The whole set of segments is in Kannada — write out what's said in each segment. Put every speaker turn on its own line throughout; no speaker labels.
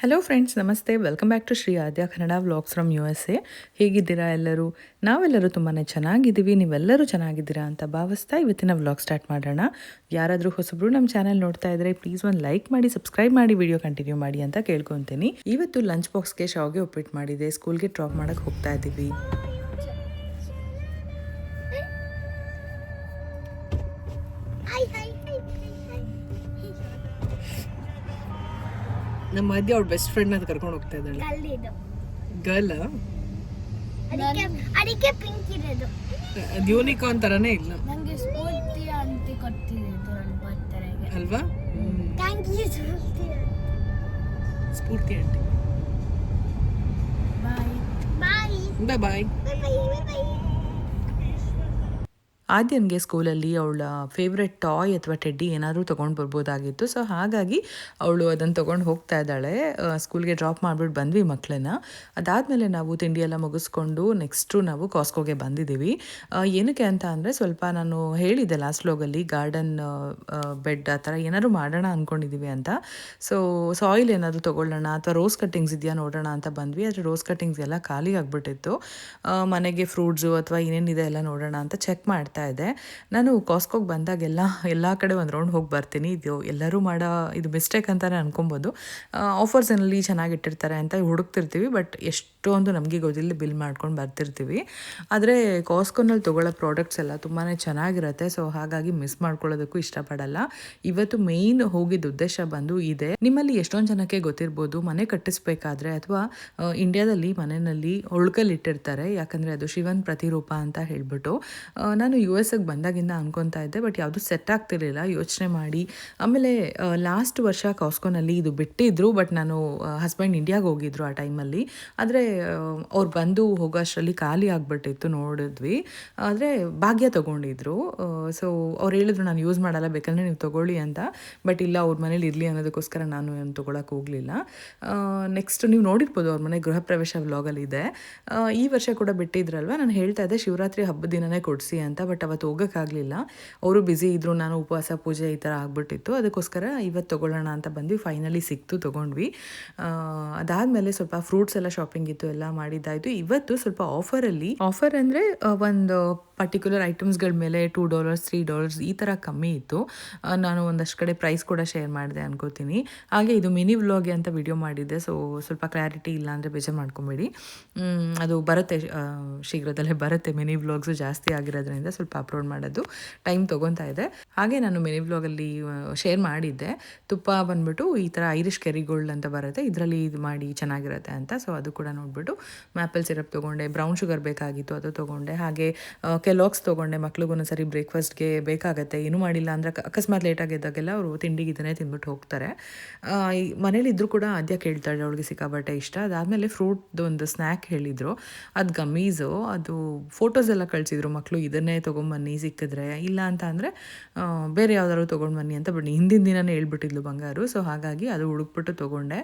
ಹಲೋ ಫ್ರೆಂಡ್ಸ್ ನಮಸ್ತೆ. Welcome back to Shri Aadya Kannada vlogs from U S A ಹೇಗಿದ್ದೀರಾ ಎಲ್ಲರೂ? ನಾವೆಲ್ಲರೂ ತುಂಬಾ ಚೆನ್ನಾಗಿದ್ದೀವಿ. ನೀವೆಲ್ಲರೂ ಚೆನ್ನಾಗಿದ್ದೀರಾ ಅಂತ ಭಾವಿಸ್ತಾ ಇವತ್ತಿನ ವ್ಲಾಗ್ ಸ್ಟಾರ್ಟ್ ಮಾಡೋಣ. ಯಾರಾದರೂ ಹೊಸಬ್ರು ನಮ್ಮ ಚಾನಲ್ ನೋಡ್ತಾ ಇದ್ರೆ ಪ್ಲೀಸ್ ಒಂದು ಲೈಕ್ ಮಾಡಿ ಸಬ್ಸ್ಕ್ರೈಬ್ ಮಾಡಿ ವಿಡಿಯೋ ಕಂಟಿನ್ಯೂ ಮಾಡಿ ಅಂತ ಕೇಳ್ಕೊತೀನಿ. ಇವತ್ತು ಲಂಚ್ ಬಾಕ್ಸ್ಗೆ ಶಾವ್ಗೆ ಉಪ್ಪಿಟ್ಟು ಮಾಡಿದೆ. ಸ್ಕೂಲ್ಗೆ ಡ್ರಾಪ್ ಮಾಡೋಕ್ಕೆ ಹೋಗ್ತಾ ಇದ್ದೀವಿ.
ನಮ್ಮ ಮಧ್ಯೆ ಅವ್ಳ ಬೆಸ್ಟ್ ಫ್ರೆಂಡ್ ಅಂತ ಕರ್ಕೊಂಡು ಹೋಗ್ತಾ ಇದ್ದಾಳೆ. ಗರ್ಲ್
ಅದಕ್ಕೆ ಅದಕ್ಕೆ ಪಿಂಕ್ ಇರೋದು.
ಅದು ಯೂನಿಕಾರ್ನ್ ತರನೇ ಇಲ್ಲ.
ನನಗೆ ಸ್ಫೂರ್ತಿ ಅಂತ ಕೊಡ್ತಿದ್ದು ನನ್ನ ಬರ್ತಡೆಗೆ.
ಅಲ್ವಾ?
Thank you
Spoorthi aunty.
Bye
bye
bye bye
bye bye bye
ಆದ್ಯನ್ಗೆ ಸ್ಕೂಲಲ್ಲಿ ಅವಳ ಫೇವ್ರೆಟ್ ಟಾಯ್ ಅಥವಾ ಟೆಡ್ಡಿ ಏನಾದರೂ ತೊಗೊಂಡು ಬರ್ಬೋದಾಗಿತ್ತು. ಸೊ ಹಾಗಾಗಿ ಅವಳು ಅದನ್ನು ತೊಗೊಂಡು ಹೋಗ್ತಾ ಇದ್ದಾಳೆ. ಸ್ಕೂಲ್ಗೆ ಡ್ರಾಪ್ ಮಾಡಿಬಿಟ್ಟು ಬಂದ್ವಿ ಮಕ್ಕಳನ್ನ ಅದಾದಮೇಲೆ ನಾವು ತಿಂಡಿ ಎಲ್ಲ ಮುಗಿಸ್ಕೊಂಡು ನೆಕ್ಸ್ಟು ನಾವು ಕಾಸ್ಕೋಗೆ ಬಂದಿದ್ದೀವಿ. ಏನಕ್ಕೆ ಅಂತ ಅಂದರೆ ಸ್ವಲ್ಪ ನಾನು ಹೇಳಿದ್ದೆ ಲಾಸ್ಟ್ ಲೋಗಲ್ಲಿ ಗಾರ್ಡನ್ ಬೆಡ್ ಆ ಥರ ಏನಾದರೂ ಮಾಡೋಣ ಅಂದ್ಕೊಂಡಿದ್ದೀವಿ ಅಂತ. ಸೊ ಸಾಯಿಲ್ ಏನಾದರೂ ತೊಗೊಳ್ಳೋಣ ಅಥವಾ ರೋಸ್ ಕಟ್ಟಿಂಗ್ಸ್ ಇದೆಯಾ ನೋಡೋಣ ಅಂತ ಬಂದ್ವಿ. ಆದರೆ ರೋಸ್ ಕಟ್ಟಿಂಗ್ಸ್ ಎಲ್ಲ ಖಾಲಿ ಆಗಿಬಿಟ್ಟಿತ್ತು. ಮನೆಗೆ ಫ್ರೂಟ್ಸು ಅಥವಾ ಏನೇನಿದೆ ಎಲ್ಲ ನೋಡೋಣ ಅಂತ ಚೆಕ್ ಮಾಡ್ತಾ ಇದ್ದೆ ನಾನು ಕಾಸ್ಕೋಗೆ ಬಂದಾಗೆಲ್ಲ ಎಲ್ಲ ಕಡೆ ಒಂದು ರೌಂಡ್ ಹೋಗಿ ಬರ್ತೀನಿ. ಇದು ಎಲ್ಲರೂ ಮಾಡೋ, ಇದು ಮಿಸ್ಟೇಕ್ ಅಂತಲೇ ಅನ್ಕೊಬೋದು. ಚೆನ್ನಾಗಿ ಇಟ್ಟಿರ್ತಾರೆ ಅಂತ ಹುಡುಕ್ತಿರ್ತೀವಿ ಬಟ್ ಎಷ್ಟೊಂದು ನಮಗೆ ಗೊತ್ತಿಲ್ಲ ಬಿಲ್ ಮಾಡ್ಕೊಂಡು ಬರ್ತಿರ್ತೀವಿ. ಆದರೆ ಕಾಸ್ಕೋನಲ್ಲಿ ತೊಗೊಳ್ಳೋ ಪ್ರಾಡಕ್ಟ್ಸ್ ಎಲ್ಲ ತುಂಬಾ ಚೆನ್ನಾಗಿರುತ್ತೆ ಸೊ ಹಾಗಾಗಿ ಮಿಸ್ ಮಾಡ್ಕೊಳ್ಳೋದಕ್ಕೂ ಇಷ್ಟಪಡಲ್ಲ. ಇವತ್ತು ಮೇಯ್ನ್ ಹೋಗಿದ್ದ ಉದ್ದೇಶ ಬಂದು ಇದೆ. ನಿಮ್ಮಲ್ಲಿ ಎಷ್ಟೊಂದು ಜನಕ್ಕೆ ಗೊತ್ತಿರ್ಬೋದು, ಮನೆ ಕಟ್ಟಿಸ್ಬೇಕಾದ್ರೆ ಅಥವಾ ಇಂಡಿಯಾದಲ್ಲಿ ಮನೆಯಲ್ಲಿ ಒಳ್ಕಲ್ಲಿಟ್ಟಿರ್ತಾರೆ, ಯಾಕಂದರೆ ಅದು ಶಿವನ್ ಪ್ರತಿರೂಪ ಅಂತ ಹೇಳ್ಬಿಟ್ಟು. ನಾನು ಯು ಎಸ್ಗೆ ಬಂದಾಗಿಂದ ಅನ್ಕೊತಾ ಇದ್ದೆ, ಬಟ್ ಯಾವುದು ಸೆಟ್ ಆಗ್ತಿರಲಿಲ್ಲ. ಯೋಚನೆ ಮಾಡಿ. ಆಮೇಲೆ ಲಾಸ್ಟ್ ವರ್ಷ ಕಾಸ್ಕೋನಲ್ಲಿ ಇದು ಬಿಟ್ಟಿದ್ರು, ಬಟ್ ನಾನು ಹಸ್ಬೆಂಡ್ ಇಂಡಿಯಾಗೆ ಹೋಗಿದ್ರು ಆ ಟೈಮಲ್ಲಿ ಆದರೆ ಅವ್ರು ಬಂದು ಹೋಗೋ ಅಷ್ಟರಲ್ಲಿ ಖಾಲಿ ಆಗಿಬಿಟ್ಟಿತ್ತು ನೋಡಿದ್ವಿ. ಆದರೆ, ಭಾಗ್ಯ ತೊಗೊಂಡಿದ್ರು. ಸೊ ಅವ್ರು ಹೇಳಿದ್ರು, ನಾನು ಯೂಸ್ ಮಾಡಲ್ಲ, ಬೇಕಂದ್ರೆ ನೀವು ತೊಗೊಳ್ಳಿ ಅಂತ. ಬಟ್ ಇಲ್ಲ, ಅವ್ರ ಮನೇಲಿ ಇರಲಿ ಅನ್ನೋದಕ್ಕೋಸ್ಕರ ನಾನು ಏನು ತೊಗೊಳಕ್ಕೆ ಹೋಗಲಿಲ್ಲ. ನೆಕ್ಸ್ಟ್ ನೀವು ನೋಡಿರ್ಬೋದು, ಅವ್ರ ಮನೆ ಗೃಹ ಪ್ರವೇಶ ವ್ಲಾಗಲ್ಲಿ ಇದೆ. ಈ ವರ್ಷ ಕೂಡ ಬಿಟ್ಟಿದ್ರಲ್ವ? ನಾನು ಹೇಳ್ತಾ ಇದ್ದೆ, ಶಿವರಾತ್ರಿ ಹಬ್ಬದ ದಿನನೇ ಕೊಡಿಸಿ ಅಂತ. ಬಟ್ ಅವತ್ತು ಹೋಗೋಕ್ಕಾಗಲಿಲ್ಲ. ಅವರು ಬ್ಯುಸಿ ಇದ್ದರು ನಾನು ಉಪವಾಸ, ಪೂಜೆ ಈ ಥರ ಆಗ್ಬಿಟ್ಟಿತ್ತು. ಅದಕ್ಕೋಸ್ಕರ ಇವತ್ತು ತೊಗೊಳ್ಳೋಣ ಅಂತ ಬಂದ್ವಿ. ಫೈನಲಿ ಸಿಕ್ತು, ತೊಗೊಂಡ್ವಿ. ಅದಾದಮೇಲೆ ಸ್ವಲ್ಪ ಫ್ರೂಟ್ಸ್ ಎಲ್ಲ ಶಾಪಿಂಗ್ ಇತ್ತು, ಎಲ್ಲ ಮಾಡಿದ್ದಾಯಿತು. ಇವತ್ತು ಸ್ವಲ್ಪ ಆಫರಲ್ಲಿ ಆಫರ್ ಅಂದರೆ ಒಂದು ಪರ್ಟಿಕ್ಯುಲರ್ ಐಟಮ್ಸ್ಗಳ ಮೇಲೆ ಟೂ ಡಾಲರ್ಸ್ ತ್ರೀ ಡಾಲರ್ಸ್ ಈ ಥರ ಕಮ್ಮಿ ಇತ್ತು. ನಾನು ಒಂದಷ್ಟು ಕಡೆ ಪ್ರೈಸ್ ಕೂಡ ಶೇರ್ ಮಾಡಿದೆ ಅನ್ಕೋತೀನಿ. ಹಾಗೆ ಇದು ಮಿನಿ ವ್ಲಾಗೆ ಅಂತ ವಿಡಿಯೋ ಮಾಡಿದ್ದೆ ಸೊ ಸ್ವಲ್ಪ ಕ್ಲಾರಿಟಿ ಇಲ್ಲ ಅಂದರೆ ಬೇಜಾರು ಮಾಡ್ಕೊಬೇಡಿ. ಅದು ಬರುತ್ತೆ ಶೀಘ್ರದಲ್ಲೇ ಬರುತ್ತೆ. ಮಿನಿ ವ್ಲಾಗ್ಸು ಜಾಸ್ತಿ ಆಗಿರೋದ್ರಿಂದ ಸ್ವಲ್ಪ ಅಪ್ಲೋಡ್ ಮಾಡೋದು ಟೈಮ್ ತೊಗೊತಾ ಇದೆ. ಹಾಗೆ ನಾನು ಮಿನಿ ವ್ಲಾಗಲ್ಲಿ ಶೇರ್ ಮಾಡಿದ್ದೆ. ತುಪ್ಪ ಬಂದ್ಬಿಟ್ಟು ಈ ಥರ ಐರಿಷ್ ಕೆರಿಗೋಲ್ಡ್ ಅಂತ ಬರುತ್ತೆ. ಇದರಲ್ಲಿ ಇದು ಮಾಡಿ ಚೆನ್ನಾಗಿರುತ್ತೆ ಅಂತ ಸೊ ಅದು ಕೂಡ ನೋಡಿಬಿಟ್ಟು ಮ್ಯಾಪಲ್ ಸಿರಪ್ ತೊಗೊಂಡೆ ಬ್ರೌನ್ ಶುಗರ್ ಬೇಕಾಗಿತ್ತು ಅದು ತೊಗೊಂಡೆ. ಹಾಗೆ ಕೆಲಾಕ್ಸ್ ತೊಗೊಂಡೆ. ಮಕ್ಳಿಗೂ ಒಂದ್ಸರಿ ಬ್ರೇಕ್ಫಾಸ್ಟ್ಗೆ ಬೇಕಾಗತ್ತೆ. ಏನೂ ಮಾಡಿಲ್ಲ ಅಂದರೆ ಅಕಸ್ಮಾತ್ ಲೇಟಾಗಿ ಇದ್ದಾಗೆಲ್ಲ ಅವರು ತಿಂಡಿಗೆ ಇದನ್ನೇ ತಿಂದ್ಬಿಟ್ಟು ಹೋಗ್ತಾರೆ. ಆ, ಈ ಮನೇಲಿ ಇದ್ದರೂ ಕೂಡ ಆದ್ಯ ಕೇಳ್ತಾಳೆ ಅವಳಿಗೆ ಸಿಕ್ಕಾಬಟ್ಟೆ ಇಷ್ಟ. ಅದಾದಮೇಲೆ ಫ್ರೂಟ್ದು ಒಂದು ಸ್ನ್ಯಾಕ್ ಹೇಳಿದರು. ಅದು ಗಮೀಸು ಅದು ಫೋಟೋಸ್ ಎಲ್ಲ ಕಳಿಸಿದ್ರು. ಮಕ್ಕಳು ಇದನ್ನೇ ತೊಗೊಂಬನ್ನಿ ಸಿಕ್ಕಿದ್ರೆ. ಇಲ್ಲ ಅಂತ ಅಂದರೆ ಬೇರೆ ಯಾವ್ದಾದ್ರು ತೊಗೊಂಡು ಬನ್ನಿ ಅಂತ ಬಟ್ ಹಿಂದಿನ ದಿನನೇ ಹೇಳ್ಬಿಟ್ಟಿದ್ಲು ಬಂಗಾರು. ಸೊ ಹಾಗಾಗಿ ಅದು ಹುಡುಕ್ಬಿಟ್ಟು ತೊಗೊಂಡೆ.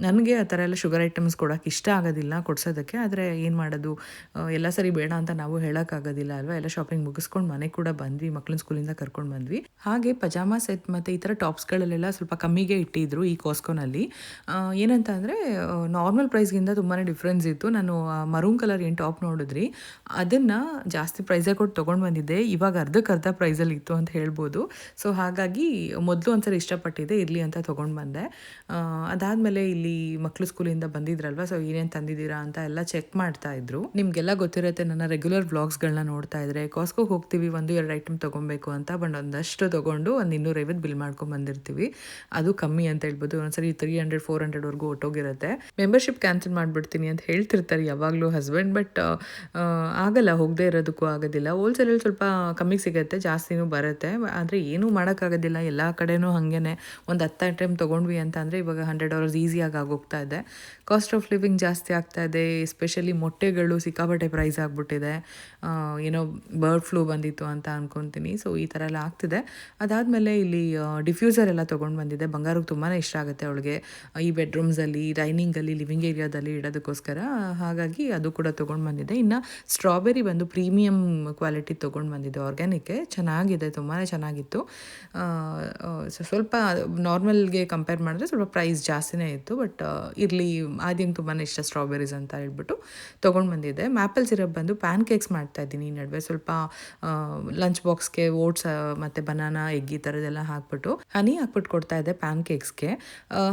ನನಗೆ ಆ ಥರ ಎಲ್ಲ ಶುಗರ್ ಐಟಮ್ಸ್ ಕೊಡೋಕೆ ಇಷ್ಟ ಆಗೋದಿಲ್ಲ ಕೊಡ್ಸೋದಕ್ಕೆ. ಆದರೆ ಏನು ಮಾಡೋದು? ಎಲ್ಲ ಸರಿ ಬೇಡ ಅಂತ ನಾವು ಹೇಳೋಕ್ಕಾಗೋದಿಲ್ಲ ಅಲ್ವಾ? ಎಲ್ಲ ಶಾಪಿಂಗ್ ಮುಗಿಸ್ಕೊಂಡು ಮನೆ ಕೂಡ ಬಂದ್ವಿ ಮಕ್ಕಳನ್ನ ಸ್ಕೂಲಿಂದ ಕರ್ಕೊಂಡು ಬಂದ್ವಿ. ಹಾಗೆ ಪಜಾಮಾ ಸೆಟ್ ಮತ್ತು ಈ ಥರ ಟಾಪ್ಸ್ಗಳಲ್ಲೆಲ್ಲ ಸ್ವಲ್ಪ ಕಮ್ಮಿಗೆ ಇಟ್ಟಿದ್ರು ಈ ಕಾಸ್ಕೋನಲ್ಲಿ ಏನಂತ ಅಂದರೆ ನಾರ್ಮಲ್ ಪ್ರೈಸ್ಗಿಂತ ತುಂಬಾ ಡಿಫ್ರೆನ್ಸ್ ಇತ್ತು. ನಾನು ಮರೂನ್ ಕಲರ್ ಏನು ಟಾಪ್ ನೋಡಿದ್ರಿ, ಅದನ್ನು ಜಾಸ್ತಿ ಪ್ರೈಸೇ ಕೊಟ್ಟು ತೊಗೊಂಡು ಬಂದಿದ್ದೆ. ಇವಾಗ ಅರ್ಧಕ್ಕೆ ಅರ್ಧ ಪ್ರೈಸಲ್ಲಿ ಇತ್ತು ಅಂತ ಹೇಳ್ಬೋದು. ಸೊ ಹಾಗಾಗಿ ಮೊದಲು ಒಂದ್ಸರಿ ಇಷ್ಟಪಟ್ಟಿದ್ದೆ, ಇರಲಿ ಅಂತ ತೊಗೊಂಡು ಬಂದೆ. ಅದಾದಮೇಲೆ ಇಲ್ಲಿ ಮಕ್ಕಳು ಸ್ಕೂಲಿಂದ ಬಂದಿದ್ರಲ್ವ? ಸೊ ಏನೇನು ತಂದಿದ್ದೀರಾ ಅಂತ ಎಲ್ಲ ಚೆಕ್ ಮಾಡ್ತಾ ಇದ್ರು. ನಿಮಗೆಲ್ಲ ಗೊತ್ತಿರುತ್ತೆ, ನನ್ನ ರೆಗ್ಯುಲರ್ ವ್ಲಾಗ್ಸ್ಗಳನ್ನ ನೋಡ್ತಾ ಇದ್ರೆ ಕಾಸ್ಕೋಗೆ ಹೋಗ್ತೀವಿ, ಒಂದು ಎರಡು ಐಟಮ್ ತೊಗೊಬೇಕು ಅಂತ ಬಟ್ ಒಂದಷ್ಟು ತೊಗೊಂಡು ಒಂದು ಇನ್ನೂರೈವತ್ತು ಬಿಲ್ ಮಾಡ್ಕೊಂಡು ಬಂದಿರ್ತೀವಿ. ಅದು ಕಮ್ಮಿ ಅಂತ ಹೇಳ್ಬೋದು. ಒಂದ್ಸರಿ ತ್ರೀ ಹಂಡ್ರೆಡ್ ಫೋರ್ ಹಂಡ್ರೆಡ್ವರೆಗೂ ಹೊಟ್ಟೋಗಿರುತ್ತೆ ಮೆಂಬರ್ಶಿಪ್ ಕ್ಯಾನ್ಸಲ್ ಮಾಡಿಬಿಡ್ತೀನಿ ಅಂತ ಹೇಳ್ತಿರ್ತಾರೆ ಯಾವಾಗಲೂ ಹಸ್ಬೆಂಡ್ ಬಟ್ ಆಗಲ್ಲ, ಹೋಗದೆ ಇರೋದಕ್ಕೂ ಆಗೋದಿಲ್ಲ. ಹೋಲ್ಸೇಲಲ್ಲಿ ಸ್ವಲ್ಪ ಕಮ್ಮಿಗೆ ಸಿಗುತ್ತೆ, ಜಾಸ್ತಿನೂ ಬರುತ್ತೆ. ಆದರೆ ಏನೂ ಮಾಡೋಕ್ಕಾಗೋದಿಲ್ಲ. ಎಲ್ಲ ಕಡೆನೂ ಹಾಗೇನೆ. ಒಂದು ಹತ್ತು ಐಟಮ್ ತೊಗೊಂಡ್ವಿ ಅಂತ ಅಂದರೆ ಇವಾಗ ಹಂಡ್ರೆಡ್ ಡಾಲರ್ಸ್ ಈಸಿಯಾಗಿ ಆಗೋಗ್ತಾ ಇದೆ. ಕಾಸ್ಟ್ ಆಫ್ ಲಿವಿಂಗ್ ಜಾಸ್ತಿ ಆಗ್ತಾ ಇದೆ ಎಸ್ಪೆಷಲಿ ಮೊಟ್ಟೆಗಳು ಸಿಕ್ಕಾಪಟ್ಟೆ ಪ್ರೈಸ್ ಆಗಿಬಿಟ್ಟಿದೆ. ಏನೋ ಬರ್ಡ್ ಫ್ಲೂ ಬಂದಿತ್ತು ಅಂತ ಅನ್ಕೊತೀನಿ. ಸೊ ಈ ಥರ ಎಲ್ಲ ಆಗ್ತಿದೆ. ಅದಾದಮೇಲೆ ಇಲ್ಲಿ ಡಿಫ್ಯೂಸರ್ ಎಲ್ಲ ತೊಗೊಂಡು ಬಂದಿದೆ. ಬಂಗಾರಕ್ಕೆ ತುಂಬಾ ಇಷ್ಟ ಆಗುತ್ತೆ ಅವಳಿಗೆ. ಈ ಬೆಡ್ರೂಮ್ಸಲ್ಲಿ ಡೈನಿಂಗಲ್ಲಿ ಲಿವಿಂಗ್ ಏರಿಯಾದಲ್ಲಿ ಇಡೋದಕ್ಕೋಸ್ಕರ. ಹಾಗಾಗಿ ಅದು ಕೂಡ ತೊಗೊಂಡು ಬಂದಿದೆ. ಇನ್ನು ಸ್ಟ್ರಾಬೆರಿ ಬಂದು ಪ್ರೀಮಿಯಮ್ ಕ್ವಾಲಿಟಿ ತೊಗೊಂಡು ಬಂದಿದ್ದೆ ಆರ್ಗ್ಯಾನಿಕ್ಕೆ ಚೆನ್ನಾಗಿದೆ ತುಂಬಾ ಚೆನ್ನಾಗಿತ್ತು. ಸ್ವಲ್ಪ ನಾರ್ಮಲ್ಗೆ ಕಂಪೇರ್ ಮಾಡಿದ್ರೆ ಸ್ವಲ್ಪ ಪ್ರೈಸ್ ಜಾಸ್ತಿನೇ ಇತ್ತು. ಬಟ್ ಇರಲಿ ಆದ್ಯಂಗೆ ತುಂಬಾ ಇಷ್ಟ ಸ್ಟ್ರಾಬೆರೀಸ್ ಅಂತ ಹೇಳ್ಬಿಟ್ಟು ತೊಗೊಂಡು ಬಂದಿದ್ದೆ. ಮ್ಯಾಪಲ್ ಸಿರಪ್ ಬಂದು ಪ್ಯಾನ್ ಕೇಕ್ಸ್ ಮಾಡ್ತಾ ಇದ್ದೀನಿ ಈ ನಡುವೆ. ಸ್ವಲ್ಪ ಲಂಚ್ ಬಾಕ್ಸ್ಗೆ ಓಟ್ಸ್ ಮತ್ತು ಬನಾನಾ ಎಗ್ ಈ ಥರದ್ದೆಲ್ಲ ಹಾಕ್ಬಿಟ್ಟು ಹನಿ ಹಾಕ್ಬಿಟ್ಟು ಕೊಡ್ತಾ ಇದ್ದೆ ಪ್ಯಾನ್ ಕೇಕ್ಸ್ಗೆ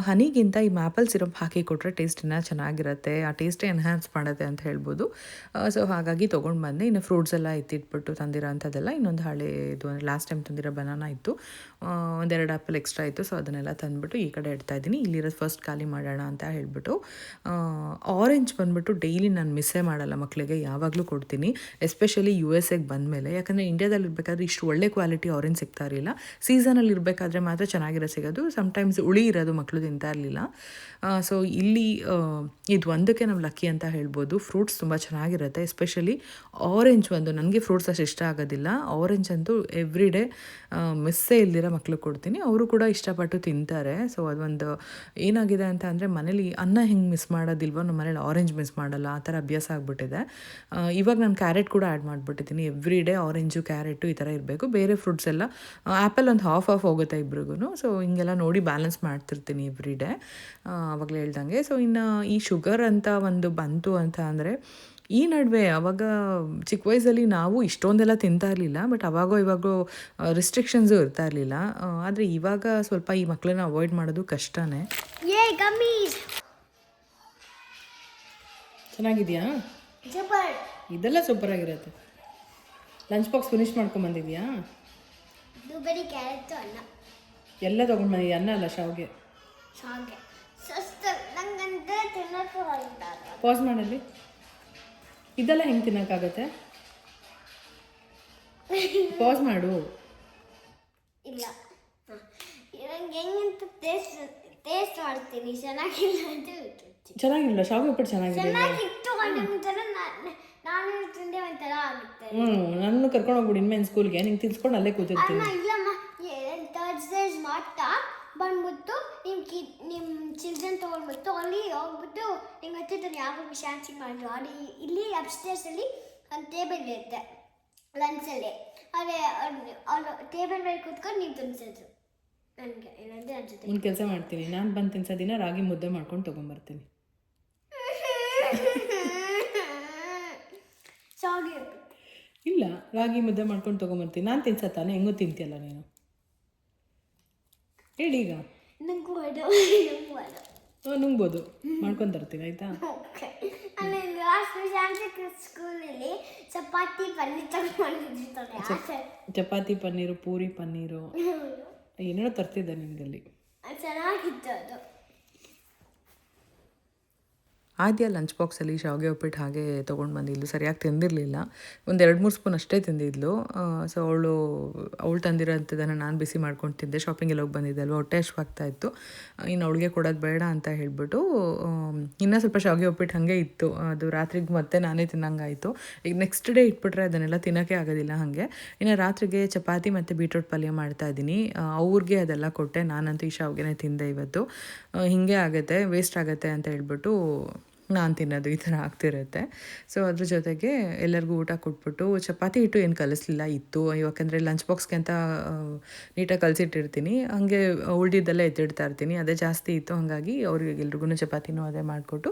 ಹನಿಗಿಂತ ಈ ಮ್ಯಾಪಲ್ ಸಿರಪ್ ಹಾಕಿ ಕೊಟ್ಟರೆ ಟೇಸ್ಟ್ ಇನ್ನೂ ಚೆನ್ನಾಗಿರುತ್ತೆ, ಆ ಟೇಸ್ಟೇ ಎನ್ಹ್ಯಾನ್ಸ್ ಮಾಡುತ್ತೆ ಅಂತ ಹೇಳ್ಬೋದು. ಸೊ ಹಾಗಾಗಿ ತೊಗೊಂಡು ಬಂದೆ. ಇನ್ನು ಫ್ರೂಟ್ಸ್ ಎಲ್ಲ ಎತ್ತಿಟ್ಬಿಟ್ಟು ತಂದಿರೋ ಅಂಥದ್ದೆಲ್ಲ ಇನ್ನೊಂದು ಹಳೆ ಇದು ಲಾಸ್ಟ್ ಟೈಮ್ ತಂದಿರೋ ಬನಾನಾ ಇತ್ತು. ಒಂದೆರಡು ಆ್ಯಪಲ್ ಎಕ್ಸ್ಟ್ರಾ ಇತ್ತು, ಸೊ ಅದನ್ನೆಲ್ಲ ತಂದುಬಿಟ್ಟು ಈ ಕಡೆ ಇಡ್ತಾ ಇದ್ದೀನಿ. ಇಲ್ಲಿರೋದು ಫಸ್ಟ್ ಖಾಲಿ ಮಾಡೋಣ ಅಂತ ಹೇಳ್ಬಿಟ್ಟು ಆರೆಂಜ್ ಬಂದುಬಿಟ್ಟು ಡೈಲಿ ನಾನು ಮಿಸ್ಸೇ ಮಾಡಲ್ಲ ಮಕ್ಕಳಿಗೆ ಯಾವಾಗಲೂ ಕೊಡ್ತೀನಿ. ಎಸ್ಪೆಷಲಿ ಯು ಎಸ್ ಎಗೆ ಬಂದಮೇಲೆ, ಯಾಕಂದರೆ ಇಂಡಿಯಾದಲ್ಲಿ ಇರಬೇಕಾದ್ರೆ ಇಷ್ಟು ಒಳ್ಳೆ ಕ್ವಾಲಿಟಿ ಆರೆಂಜ್ ಸಿಗ್ತಾ ಇರಲಿಲ್ಲ. ಸೀಸನಲ್ಲಿ ಇರಬೇಕಾದ್ರೆ ಮಾತ್ರ ಚೆನ್ನಾಗಿರೋ ಸಿಗೋದು. ಸಮ್ಟೈಮ್ಸ್ ಉಳಿ ಇರೋದು ಮಕ್ಕಳು ತಿಂತಾ ಇರಲಿಲ್ಲ. ಸೊ ಇಲ್ಲಿ ಇದು ಒಂದಕ್ಕೆ ನಾವು ಲಕ್ಕಿ ಅಂತ ಹೇಳ್ಬೋದು. ಫ್ರೂಟ್ಸ್ ತುಂಬ ಚೆನ್ನಾಗಿರುತ್ತೆ ಎಸ್ಪೆಷಲಿ ಆರೆಂಜ್ ಒಂದು. ನನಗೆ ಫ್ರೂಟ್ಸ್ ಅಷ್ಟು ಇಷ್ಟ ಆಗೋದಿಲ್ಲ. ಆರೆಂಜ್ ಅಂತೂ ಎವ್ರಿ ಡೇ ಮಿಸ್ಸೇ ಇಲ್ದಿರೋ ಮಕ್ಳಿಗೆ ಕೊಡ್ತೀನಿ. ಅವರು ಕೂಡ ಇಷ್ಟಪಟ್ಟು ತಿಂತಾರೆ. ಸೊ ಅದೊಂದು ಏನಾಗಿದೆ ಅಂತ ಅಂದರೆ ಮನೇಲಿ ಅನ್ನ ಹೆಂಗೆ ಮಿಸ್ ಮಾಡೋದಿಲ್ವೋ, ನಮ್ಮ ಮನೇಲಿ ಆರೆಂಜ್ ಮಿಸ್ ಮಾಡಲ್ಲ. ಆ ಥರ ಅಭ್ಯಾಸ ಆಗಿಬಿಟ್ಟಿದೆ. ಇವಾಗ ನಾನು ಕ್ಯಾರೆಟ್ ಕೂಡ ಆ್ಯಡ್ ಮಾಡಿಬಿಟ್ಟಿದ್ದೀನಿ. ಎವ್ರಿ ಡೇ ಆರೆಂಜು ಕ್ಯಾರೆಟು ಈ ಥರ ಇರಬೇಕು. ಬೇರೆ ಫ್ರೂಟ್ಸ್ ಎಲ್ಲ ಆ್ಯಪಲ್ ಒಂದು ಹಾಫ್ ಆಫ್ ಹೋಗುತ್ತೆ ಇಬ್ರಿಗೂ ಸೊ ಹಿಂಗೆಲ್ಲ ನೋಡಿ ಬ್ಯಾಲೆನ್ಸ್ ಮಾಡ್ತಿರ್ತೀನಿ ಎವ್ರಿ ಡೇ ಆವಾಗಲೇ ಹೇಳ್ದಂಗೆ. ಸೊ ಇನ್ನು ಈ ಶುಗರ್ ಅಂತ ಒಂದು ಬಂತು ಅಂತ ಅಂದರೆ ಈ ನಡುವೆ ಅವಾಗ ಚಿಕ್ಕ ವಯಸ್ಸಲ್ಲಿ ನಾವು ಇಷ್ಟೊಂದೆಲ್ಲ ತಿಂತಾ ಇರಲಿಲ್ಲ. ಬಟ್ ಅವಾಗೋ ಇವಾಗೋ ರಿಸ್ಟ್ರಿಕ್ಷನ್ಸು ಇರ್ತಾ ಇರಲಿಲ್ಲ. ಆದರೆ ಇವಾಗ ಸ್ವಲ್ಪ ಈ ಮಕ್ಕಳನ್ನ ಅವಾಯ್ಡ್ ಮಾಡೋದು ಕಷ್ಟನೇ!
ಚೆನ್ನಾಗಿದೆಯಾ! ಇದೆಲ್ಲ ಸೂಪರ್ ಆಗಿರುತ್ತೆ. ಲಂಚ್ ಬಾಕ್ಸ್ ಫಿನಿಶ್
ಮಾಡ್ಕೊಂಡ್ ಬಂದಿದ್ಯಾ?
ಎಲ್ಲ ತೊಗೊಂಡು ಬಂದಿದ್ಯಾ? ಅನ್ನ ಅಲ್ಲ ಶಾವ್ಗೆ?
ಶಾವ್ಗೆ.
ಪಾಸ್ ಮಾಡಲ್ಲಿ. ಇದೆಲ್ಲ ಹೆಂಗೆ ತಿನ್ನಕ್ಕಾಗತ್ತೆ? ಪಾಸ್ ಮಾಡು.
ಇಲ್ಲ. ನಂಗೆ ಹೆಂಗಂತ ಟೇಸ್ಟ್ ಟೇಸ್ಟ್ ಮಾಡ್ತೀನಿ. ಚೆನ್ನಾಗಿಲ್ಲ ಅಂತ.
ಚೆನ್ನಾಗಿಲ್ಲ ಶಾವ್ಗೆ ಉಪ್ಪಿಟ್ಟು ಚೆನ್ನಾಗಿದೆ.
ಚೆನ್ನಾಗಿತ್ತು ಒಂದೊಂಥರ ನಾನು ತಿಂದೆ ಒಂಥರ ಆಗುತ್ತೆ.
ಹ್ಞೂ ನನ್ನ ಕರ್ಕೊಂಡು ಹೋಗ್ಬಿಡಿ ಇನ್ಮೇಲೆ ಸ್ಕೂಲ್ಗೆ ನಿಂಗೆ ತಿನ್ಸ್ಕೊಂಡು ಅಲ್ಲೇ ಕೂತಿರ್ತೀನಿ.
ಇಲ್ಲಮ್ಮ. ಥರ್ಸ್ಡೇಸ್ ಮಾತ್ರ ಬಂದ್ಬಿಟ್ಟು ನಿಮ್ಮ ಕಿ ನಿಮ್ಮ ಚಿಲ್ಡ್ರನ್ ತೊಗೊಂಡ್ಬಿಟ್ಟು ಅಲ್ಲಿ ಹೋಗ್ಬಿಟ್ಟು ನಿಮ್ಗೆ ಹತ್ತಿರ ಯಾವ ಶಾಂತಿ ಮಾಡಿದ್ರು ಅಲ್ಲಿ ಇಲ್ಲಿ ಅಪ್ಸ್ಟೇರ್ಸಲ್ಲಿ ಒಂದು ಟೇಬಲ್ ಇರುತ್ತೆ ಲಂಚಲ್ಲಿ ಅದೇ ಅವ್ರು ಟೇಬಲ್ ಮೇಲೆ ಕೂತ್ಕೊಂಡು ನೀವು ತಿನ್ಸಿದ್ರು ನನಗೆ ಇಲ್ಲಂದ್ರೆ ಅನ್ಸುತ್ತೆ
ಒಂದು ಕೆಲಸ ಮಾಡ್ತೀನಿ. ನಾನು ಬಂದು ತಿನ್ಸೋ ದಿನ ರಾಗಿ ಮುದ್ದೆ ಮಾಡ್ಕೊಂಡು ತೊಗೊಂಬರ್ತೀನಿ.
ಶಾವಿಗೆ
ಇಲ್ಲ ರಾಗಿ ಮುದ್ದೆ ಮಾಡ್ಕೊಂಡು ತೊಗೊಂಬರ್ತೀನಿ. ನಾನು ತಿನ್ಸ ತಾನೆ ಹೆಂಗೂ ತಿಂತೀಯಲ್ಲ ನೀನು? ಹೇಳಿ ಈಗ.
ನಂಗೂ ಅದು ನಂಗೂ ಅದು
ಹ್ಞೂ ನುಂಗ್ಬೋದು. ಮಾಡ್ಕೊಂಡು ತರ್ತೀನಿ ಆಯಿತಾ?
ಆಮೇಲೆ ಲಾಸ್ಟ್ ಶಾಂತಿ ಸ್ಕೂಲಲ್ಲಿ ಚಪಾತಿ ಪನ್ನೀರ್ ತಗೊಂಡಿರ್ತಾರೆ ಆಸೆ
ಚಪಾತಿ ಪನ್ನೀರು ಪೂರಿ ಪನ್ನೀರು. ಏನೇನೋ ತರ್ತಿದ್ದೆ ನಿನಗಲ್ಲಿ
ಚೆನ್ನಾಗಿತ್ತು ಅದು.
ಆದ್ಯ ಲಂಚ್ ಬಾಕ್ಸಲ್ಲಿ ಶಾವಿಗೆ ಉಪ್ಪಿಟ್ಟು ಹಾಗೆ ತೊಗೊಂಡು ಬಂದಿದ್ಲು ಸರಿಯಾಗಿ ತಿಂದಿರಲಿಲ್ಲ. ಒಂದು ಎರಡು ಮೂರು ಸ್ಪೂನ್ ಅಷ್ಟೇ ತಿಂದಿದ್ಲು. ಸೊ ಅವಳು ಅವಳು ತಂದಿರೋಂಥದ್ದನ್ನು ನಾನು ಬಿಸಿ ಮಾಡ್ಕೊಂಡು ತಿಂದೆ. ಶಾಪಿಂಗಲ್ಲಿ ಹೋಗಿ ಬಂದಿದ್ದಲ್ವ, ಹೊಟ್ಟೆ ಹಶ್ವಾಗ್ತಾ ಇತ್ತು. ಇನ್ನು ಅವಳಿಗೆ ಕೊಡೋದು ಬೇಡ ಅಂತ ಹೇಳಿಬಿಟ್ಟು ಇನ್ನೂ ಸ್ವಲ್ಪ ಶಾವಿಗೆ ಉಪ್ಪಿಟ್ಟು ಹಾಗೆ ಇತ್ತು. ಅದು ರಾತ್ರಿಗೆ ಮತ್ತೆ ನಾನೇ ತಿನ್ನಂಗಾಯಿತು. ಈಗ ನೆಕ್ಸ್ಟ್ ಡೇ ಇಟ್ಬಿಟ್ರೆ ಅದನ್ನೆಲ್ಲ ತಿನ್ನೋಕ್ಕೆ ಆಗೋದಿಲ್ಲ ಹಾಗೆ. ಇನ್ನು ರಾತ್ರಿಗೆ ಚಪಾತಿ ಮತ್ತು ಬೀಟ್ರೋಟ್ ಪಲ್ಯ ಮಾಡ್ತಾ ಇದ್ದೀನಿ. ಅವ್ರಿಗೆ ಅದೆಲ್ಲ ಕೊಟ್ಟೆ. ನಾನಂತೂ ಈ ಶಾವಿಗೆನೇ ತಿಂದೆ ಇವತ್ತು. ಹೀಗೆ ಆಗುತ್ತೆ ವೇಸ್ಟ್ ಆಗುತ್ತೆ ಅಂತ ಹೇಳ್ಬಿಟ್ಟು ನಾನು ತಿನ್ನೋದು ಈ ಥರ ಆಗ್ತಿರುತ್ತೆ. ಸೊ ಅದ್ರ ಜೊತೆಗೆ ಎಲ್ಲರಿಗೂ ಊಟ ಕೊಟ್ಬಿಟ್ಟು ಚಪಾತಿ ಹಿಟ್ಟು ಏನು ಕಲಿಸ್ಲಿಲ್ಲ, ಇತ್ತು. ಯಾಕಂದರೆ ಲಂಚ್ ಬಾಕ್ಸ್ಗೆ ಅಂತ ನೀಟಾಗಿ ಕಲಿಸಿಟ್ಟಿರ್ತೀನಿ. ಹಾಗೆ ಉಳ್ದಿದ್ದೆಲ್ಲ ಎತ್ತಿಡ್ತಾ ಇರ್ತೀನಿ. ಅದೇ ಜಾಸ್ತಿ ಇತ್ತು. ಹಾಗಾಗಿ ಅವ್ರಿಗೆ ಎಲ್ರಿಗೂ ಚಪಾತಿನೂ ಅದೇ ಮಾಡಿಕೊಟ್ಟು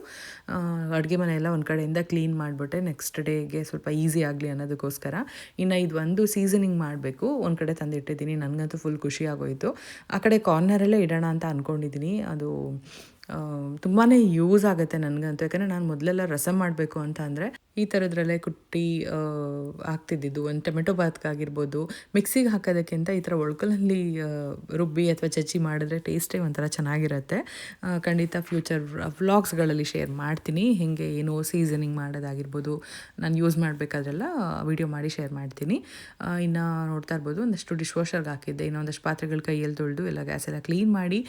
ಅಡುಗೆ ಮನೆಯೆಲ್ಲ ಒಂದು ಕಡೆಯಿಂದ ಕ್ಲೀನ್ ಮಾಡಿಬಿಟ್ಟೆ. ನೆಕ್ಸ್ಟ್ ಡೇಗೆ ಸ್ವಲ್ಪ ಈಸಿ ಆಗಲಿ ಅನ್ನೋದಕ್ಕೋಸ್ಕರ. ಇನ್ನು ಇದು ಒಂದು ಸೀಸನಿಂಗ್ ಮಾಡಬೇಕು. ಒಂದು ಕಡೆ ತಂದಿಟ್ಟಿದ್ದೀನಿ. ನನಗಂತೂ ಫುಲ್ ಖುಷಿ ಆಗೋಯಿತು. ಆ ಕಡೆ ಕಾರ್ನರಲ್ಲೇ ಇಡೋಣ ಅಂತ ಅಂದ್ಕೊಂಡಿದ್ದೀನಿ ಅದು ತುಂಬಾ ಯೂಸ್ ಆಗುತ್ತೆ ನನಗಂತೂ. ಯಾಕಂದರೆ ನಾನು ಮೊದಲೆಲ್ಲ ರಸಮ್ ಮಾಡಬೇಕು ಅಂತ ಅಂದರೆ ಈ ಥರದ್ರಲ್ಲೇ ಕುಟ್ಟಿ ಹಾಕ್ತಿದ್ದಿದ್ದು. ಒಂದು ಟೊಮೆಟೊ ಬಾತ್ಗಾಗಿರ್ಬೋದು ಮಿಕ್ಸಿಗೆ ಹಾಕೋದಕ್ಕಿಂತ ಈ ಥರ ಒಳ್ಕಲಲ್ಲಿ ರುಬ್ಬಿ ಅಥವಾ ಚಚ್ಚಿ ಮಾಡಿದ್ರೆ ಟೇಸ್ಟೇ ಒಂಥರ ಚೆನ್ನಾಗಿರುತ್ತೆ. ಖಂಡಿತ ಫ್ಯೂಚರ್ ವ್ಲಾಗ್ಸ್ಗಳಲ್ಲಿ ಶೇರ್ ಮಾಡ್ತೀನಿ. ಹೇಗೆ ಏನು ಸೀಸನಿಂಗ್ ಮಾಡೋದಾಗಿರ್ಬೋದು, ನಾನು ಯೂಸ್ ಮಾಡಬೇಕಾದ್ರೆಲ್ಲ ವಿಡಿಯೋ ಮಾಡಿ ಶೇರ್ ಮಾಡ್ತೀನಿ. ಇನ್ನು ನೋಡ್ತಾ ಇರ್ಬೋದು, ಒಂದಷ್ಟು ಡಿಶ್ ವಾಷರ್ಗೆ ಹಾಕಿದ್ದೆ. ಇನ್ನೊಂದಷ್ಟು ಪಾತ್ರೆಗಳು ಕೈಯಲ್ಲಿ ತೊಳೆದು ಎಲ್ಲ ಗ್ಯಾಸ್ ಎಲ್ಲ ಕ್ಲೀನ್ ಮಾಡಿ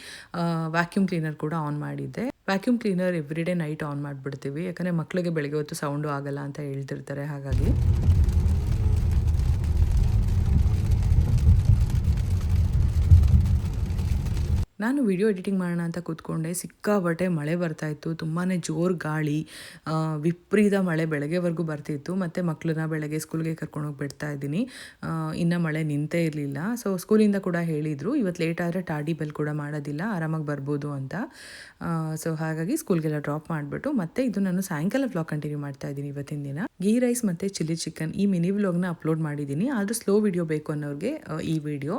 ವ್ಯಾಕ್ಯೂಮ್ ಕ್ಲೀನರ್ ಕೂಡ ಆನ್ ಮಾಡಿದ್ದೆ. Vacuum cleaner every day night on ಮಾಡಿಬಿಡ್ತೀವಿ. ಯಾಕಂದರೆ ಮಕ್ಕಳಿಗೆ ಬೆಳಗ್ಗೆ ಹೊತ್ತು ಸೌಂಡು ಆಗಲ್ಲ ಅಂತ ಹೇಳ್ತಿರ್ತಾರೆ. ಹಾಗಾಗಿ ನಾನು ವಿಡಿಯೋ ಎಡಿಟಿಂಗ್ ಮಾಡೋಣ ಅಂತ ಕೂತ್ಕೊಂಡೆ, ಸಿಕ್ಕಾಪಟ್ಟೆ ಮಳೆ ಬರ್ತಾಯಿತ್ತು ತುಂಬಾ ಜೋರು ಗಾಳಿ ವಿಪರೀತ ಮಳೆ ಬೆಳಗ್ಗೆವರೆಗೂ ಬರ್ತಿತ್ತು, ಮತ್ತು ಮಕ್ಕಳನ್ನ ಬೆಳಗ್ಗೆ ಸ್ಕೂಲ್ಗೆ ಕರ್ಕೊಂಡೋಗಿ ಬಿಡ್ತಾ ಇದ್ದೀನಿ. ಇನ್ನು ಮಳೆ ನಿಂತೇ ಇರಲಿಲ್ಲ. ಸೊ ಸ್ಕೂಲಿಂದ ಕೂಡ ಹೇಳಿದರು ಇವತ್ತು ಲೇಟ್ ಆದರೆ ಟಾಡಿ ಬೆಲ್ ಕೂಡ ಮಾಡೋದಿಲ್ಲ, ಆರಾಮಾಗಿ ಬರ್ಬೋದು ಅಂತ. ಸೊ ಹಾಗಾಗಿ ಸ್ಕೂಲ್ಗೆಲ್ಲ ಡ್ರಾಪ್ ಮಾಡಿಬಿಟ್ಟು, ಮತ್ತೆ ಇದು ನಾನು ಸಾಯಂಕಾಲ ವ್ಲಾಗ್ ಕಂಟಿನ್ಯೂ ಮಾಡ್ತಾ ಇದ್ದೀನಿ ಇವತ್ತಿನ ದಿನ. ಗೀ ರೈಸ್ ಮತ್ತು ಚಿಲ್ಲಿ ಚಿಕನ್ ಈ ಮಿನಿ ವ್ಲಾಗ್ನ ಅಪ್ಲೋಡ್ ಮಾಡಿದ್ದೀನಿ. ಆದರೂ ಸ್ಲೋ ವಿಡಿಯೋ ಬೇಕು ಅನ್ನೋರಿಗೆ ಈ ವಿಡಿಯೋ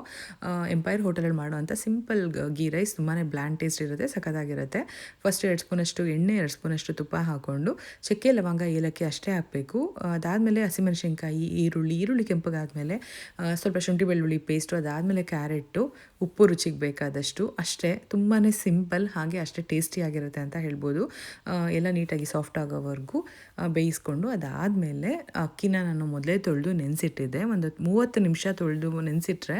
ಎಂಪೈರ್ ಹೋಟೆಲಲ್ಲಿ ಮಾಡುವಂಥ ಸಿಂಪಲ್ ಗೀ ರೈಸ್ ತುಂಬಾ ಬ್ಲ್ಯಾಂಡ್ ಟೇಸ್ಟ್ ಇರುತ್ತೆ, ಸಖತ್ತಾಗಿರುತ್ತೆ. ಫಸ್ಟ್ ಎರಡು ಸ್ಪೂನಷ್ಟು ಎಣ್ಣೆ, ಎರಡು ಸ್ಪೂನಷ್ಟು ತುಪ್ಪ ಹಾಕ್ಕೊಂಡು ಚಕ್ಕೆ, ಲವಂಗ, ಏಲಕ್ಕಿ ಅಷ್ಟೇ ಹಾಕಬೇಕು. ಅದಾದಮೇಲೆ ಹಸಿಮೆಣಸಿನ್ಕಾಯಿ, ಈರುಳ್ಳಿ ಈರುಳ್ಳಿ ಕೆಂಪಗಾದಮೇಲೆ ಸ್ವಲ್ಪ ಶುಂಠಿ ಬೆಳ್ಳುಳ್ಳಿ ಪೇಸ್ಟು ಅದಾದಮೇಲೆ ಕ್ಯಾರೆಟು ಉಪ್ಪು ರುಚಿಗೆ ಬೇಕಾದಷ್ಟು. ಅಷ್ಟೇ ತುಂಬಾ ಸಿಂಪಲ್ ಹಾಗೆ ಅಷ್ಟೇ ಟೇಸ್ಟಿಯಾಗಿರುತ್ತೆ ಅಂತ ಹೇಳ್ಬೋದು. ಎಲ್ಲ ನೀಟಾಗಿ ಸಾಫ್ಟ್ ಆಗೋವರೆಗೂ ಬೇಯಿಸ್ಕೊಂಡು ಅದಾದಮೇಲೆ ಅಕ್ಕಿನ ನಾನು ಮೊದಲೇ ತೊಳೆದು ನೆನೆಸಿಟ್ಟಿದ್ದೆ. ಒಂದು ಮೂವತ್ತು ನಿಮಿಷ ತೊಳೆದು ನೆನೆಸಿಟ್ರೆ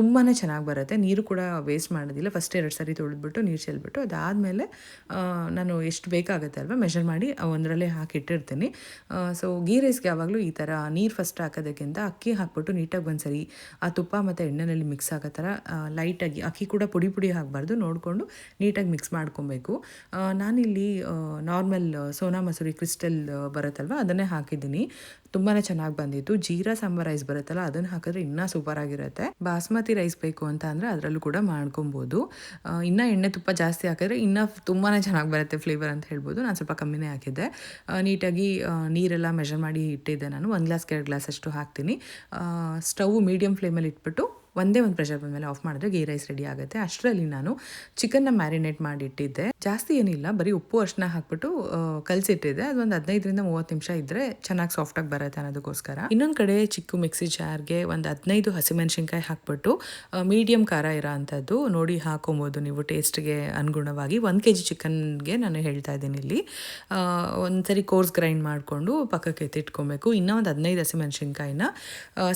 ತುಂಬಾ ಚೆನ್ನಾಗಿ ಬರುತ್ತೆ. ನೀರು ಕೂಡ ವೇಸ್ಟ್ ಮಾಡೋದಿಲ್ಲ. ಫಸ್ಟ್ ಎರಡು ಸಾರಿ ತೊಳೆದ್ಬಿಟ್ಟು ನೀರು ಚೆಲ್ಬಿಟ್ಟು ಅದಾದಮೇಲೆ ನಾನು ಎಷ್ಟು ಬೇಕಾಗುತ್ತೆ ಅಲ್ವಾ ಮೆಷರ್ ಮಾಡಿ ಒಂದರಲ್ಲೇ ಹಾಕಿಟ್ಟಿರ್ತೀನಿ. ಸೊ ಗೀ ರೈಸ್ಗೆ ಯಾವಾಗಲೂ ಈ ಥರ ನೀರು ಫಸ್ಟ್ ಹಾಕೋದಕ್ಕಿಂತ ಅಕ್ಕಿ ಹಾಕ್ಬಿಟ್ಟು ನೀಟಾಗಿ ಒಂದ್ಸರಿ ಆ ತುಪ್ಪ ಮತ್ತು ಎಣ್ಣೆನಲ್ಲಿ ಮಿಕ್ಸ್ ಆಗೋ ಥರ ಲೈಟಾಗಿ ಅಕ್ಕಿ ಕೂಡ ಪುಡಿ ಪುಡಿ ಆಗಬಾರ್ದು ನೋಡಿಕೊಂಡು ನೀಟಾಗಿ ಮಿಕ್ಸ್ ಮಾಡ್ಕೊಬೇಕು. ನಾನಿಲ್ಲಿ ನಾರ್ಮಲ್ ಸೋನಾ ಮಸೂರಿ ಕ್ರಿಸ್ಟಲ್ ಬರುತ್ತಲ್ವ, ಅದನ್ನೇ ಹಾಕಿದ್ದೀನಿ. ತುಂಬಾ ಚೆನ್ನಾಗಿ ಬಂದಿತ್ತು. ಜೀರಾ ಸಾಂಬಾರ್ ರೈಸ್ ಬರುತ್ತಲ್ಲ, ಅದನ್ನು ಹಾಕಿದ್ರೆ ಇನ್ನೂ ಸೂಪರ್ ಆಗಿರುತ್ತೆ. ಬಾಸ್ಮತಿ ರೈಸ್ ಬೇಕು ಅಂತ ಅಂದರೆ ಅದರಲ್ಲೂ ಕೂಡ ಮಾಡ್ಕೊಬೋದು. ಇನ್ನೂ ಎಣ್ಣೆ ತುಪ್ಪ ಜಾಸ್ತಿ ಹಾಕಿದ್ರೆ ಇನ್ನೂ ತುಂಬಾ ಚೆನ್ನಾಗಿ ಬರುತ್ತೆ ಫ್ಲೇವರ್ ಅಂತ ಹೇಳ್ಬೋದು. ನಾನು ಸ್ವಲ್ಪ ಕಮ್ಮಿನೇ ಹಾಕಿದ್ದೆ. ನೀಟಾಗಿ ನೀರೆಲ್ಲ ಮೆಷರ್ ಮಾಡಿ ಇಟ್ಟಿದ್ದೆ ನಾನು. ಒಂದು ಗ್ಲಾಸ್ ಎರಡು ಗ್ಲಾಸ್ ಅಷ್ಟು ಹಾಕ್ತೀನಿ. ಸ್ಟವ್ ಮೀಡಿಯಮ್ ಫ್ಲೇಮಲ್ಲಿ ಇಟ್ಬಿಟ್ಟು ಒಂದೇ ಒಂದು ಪ್ರೆಷರ್ ಬಂದಮೇಲೆ ಆಫ್ ಮಾಡಿದ್ರೆ ಗೀ ರೈಸ್ ರೆಡಿ ಆಗುತ್ತೆ. ಅಷ್ಟರಲ್ಲಿ ನಾನು ಚಿಕನ್ನ ಮ್ಯಾರಿನೇಟ್ ಮಾಡಿ ಇಟ್ಟಿದ್ದೆ. ಜಾಸ್ತಿ ಏನಿಲ್ಲ, ಬರೀ ಉಪ್ಪು ಅಷ್ಟನ್ನ ಹಾಕ್ಬಿಟ್ಟು ಕಲಸಿಟ್ಟಿದ್ದೆ. ಅದೊಂದು ಹದಿನೈದರಿಂದ ಮೂವತ್ತು ನಿಮಿಷ ಇದ್ದರೆ ಚೆನ್ನಾಗಿ ಸಾಫ್ಟಾಗಿ ಬರುತ್ತೆ. ಅನ್ನೋದಕ್ಕೋಸ್ಕರ ಇನ್ನೊಂದು ಕಡೆ ಚಿಕ್ಕ ಮಿಕ್ಸಿ ಜಾರ್ಗೆ ಒಂದು ಹದಿನೈದು ಹಸಿಮೆಣಸಿನ್ಕಾಯಿ ಹಾಕ್ಬಿಟ್ಟು ಮೀಡಿಯಂ ಖಾರ ಇರೋ ಅಂಥದ್ದು ನೋಡಿ ಹಾಕೊಬೋದು ನೀವು ಟೇಸ್ಟ್ಗೆ ಅನುಗುಣವಾಗಿ. ಒಂದು ಕೆ ಜಿ ಚಿಕನ್ಗೆ ನಾನು ಹೇಳ್ತಾ ಇದ್ದೀನಿ ಇಲ್ಲಿ. ಒಂದ್ಸರಿ ಕೋರ್ಸ್ ಗ್ರೈಂಡ್ ಮಾಡಿಕೊಂಡು ಪಕ್ಕಕ್ಕೆ ಎತ್ತಿಟ್ಕೊಬೇಕು. ಇನ್ನೂ ಒಂದು ಹದಿನೈದು ಹಸಿಮೆಣಸಿನ್ಕಾಯಿನ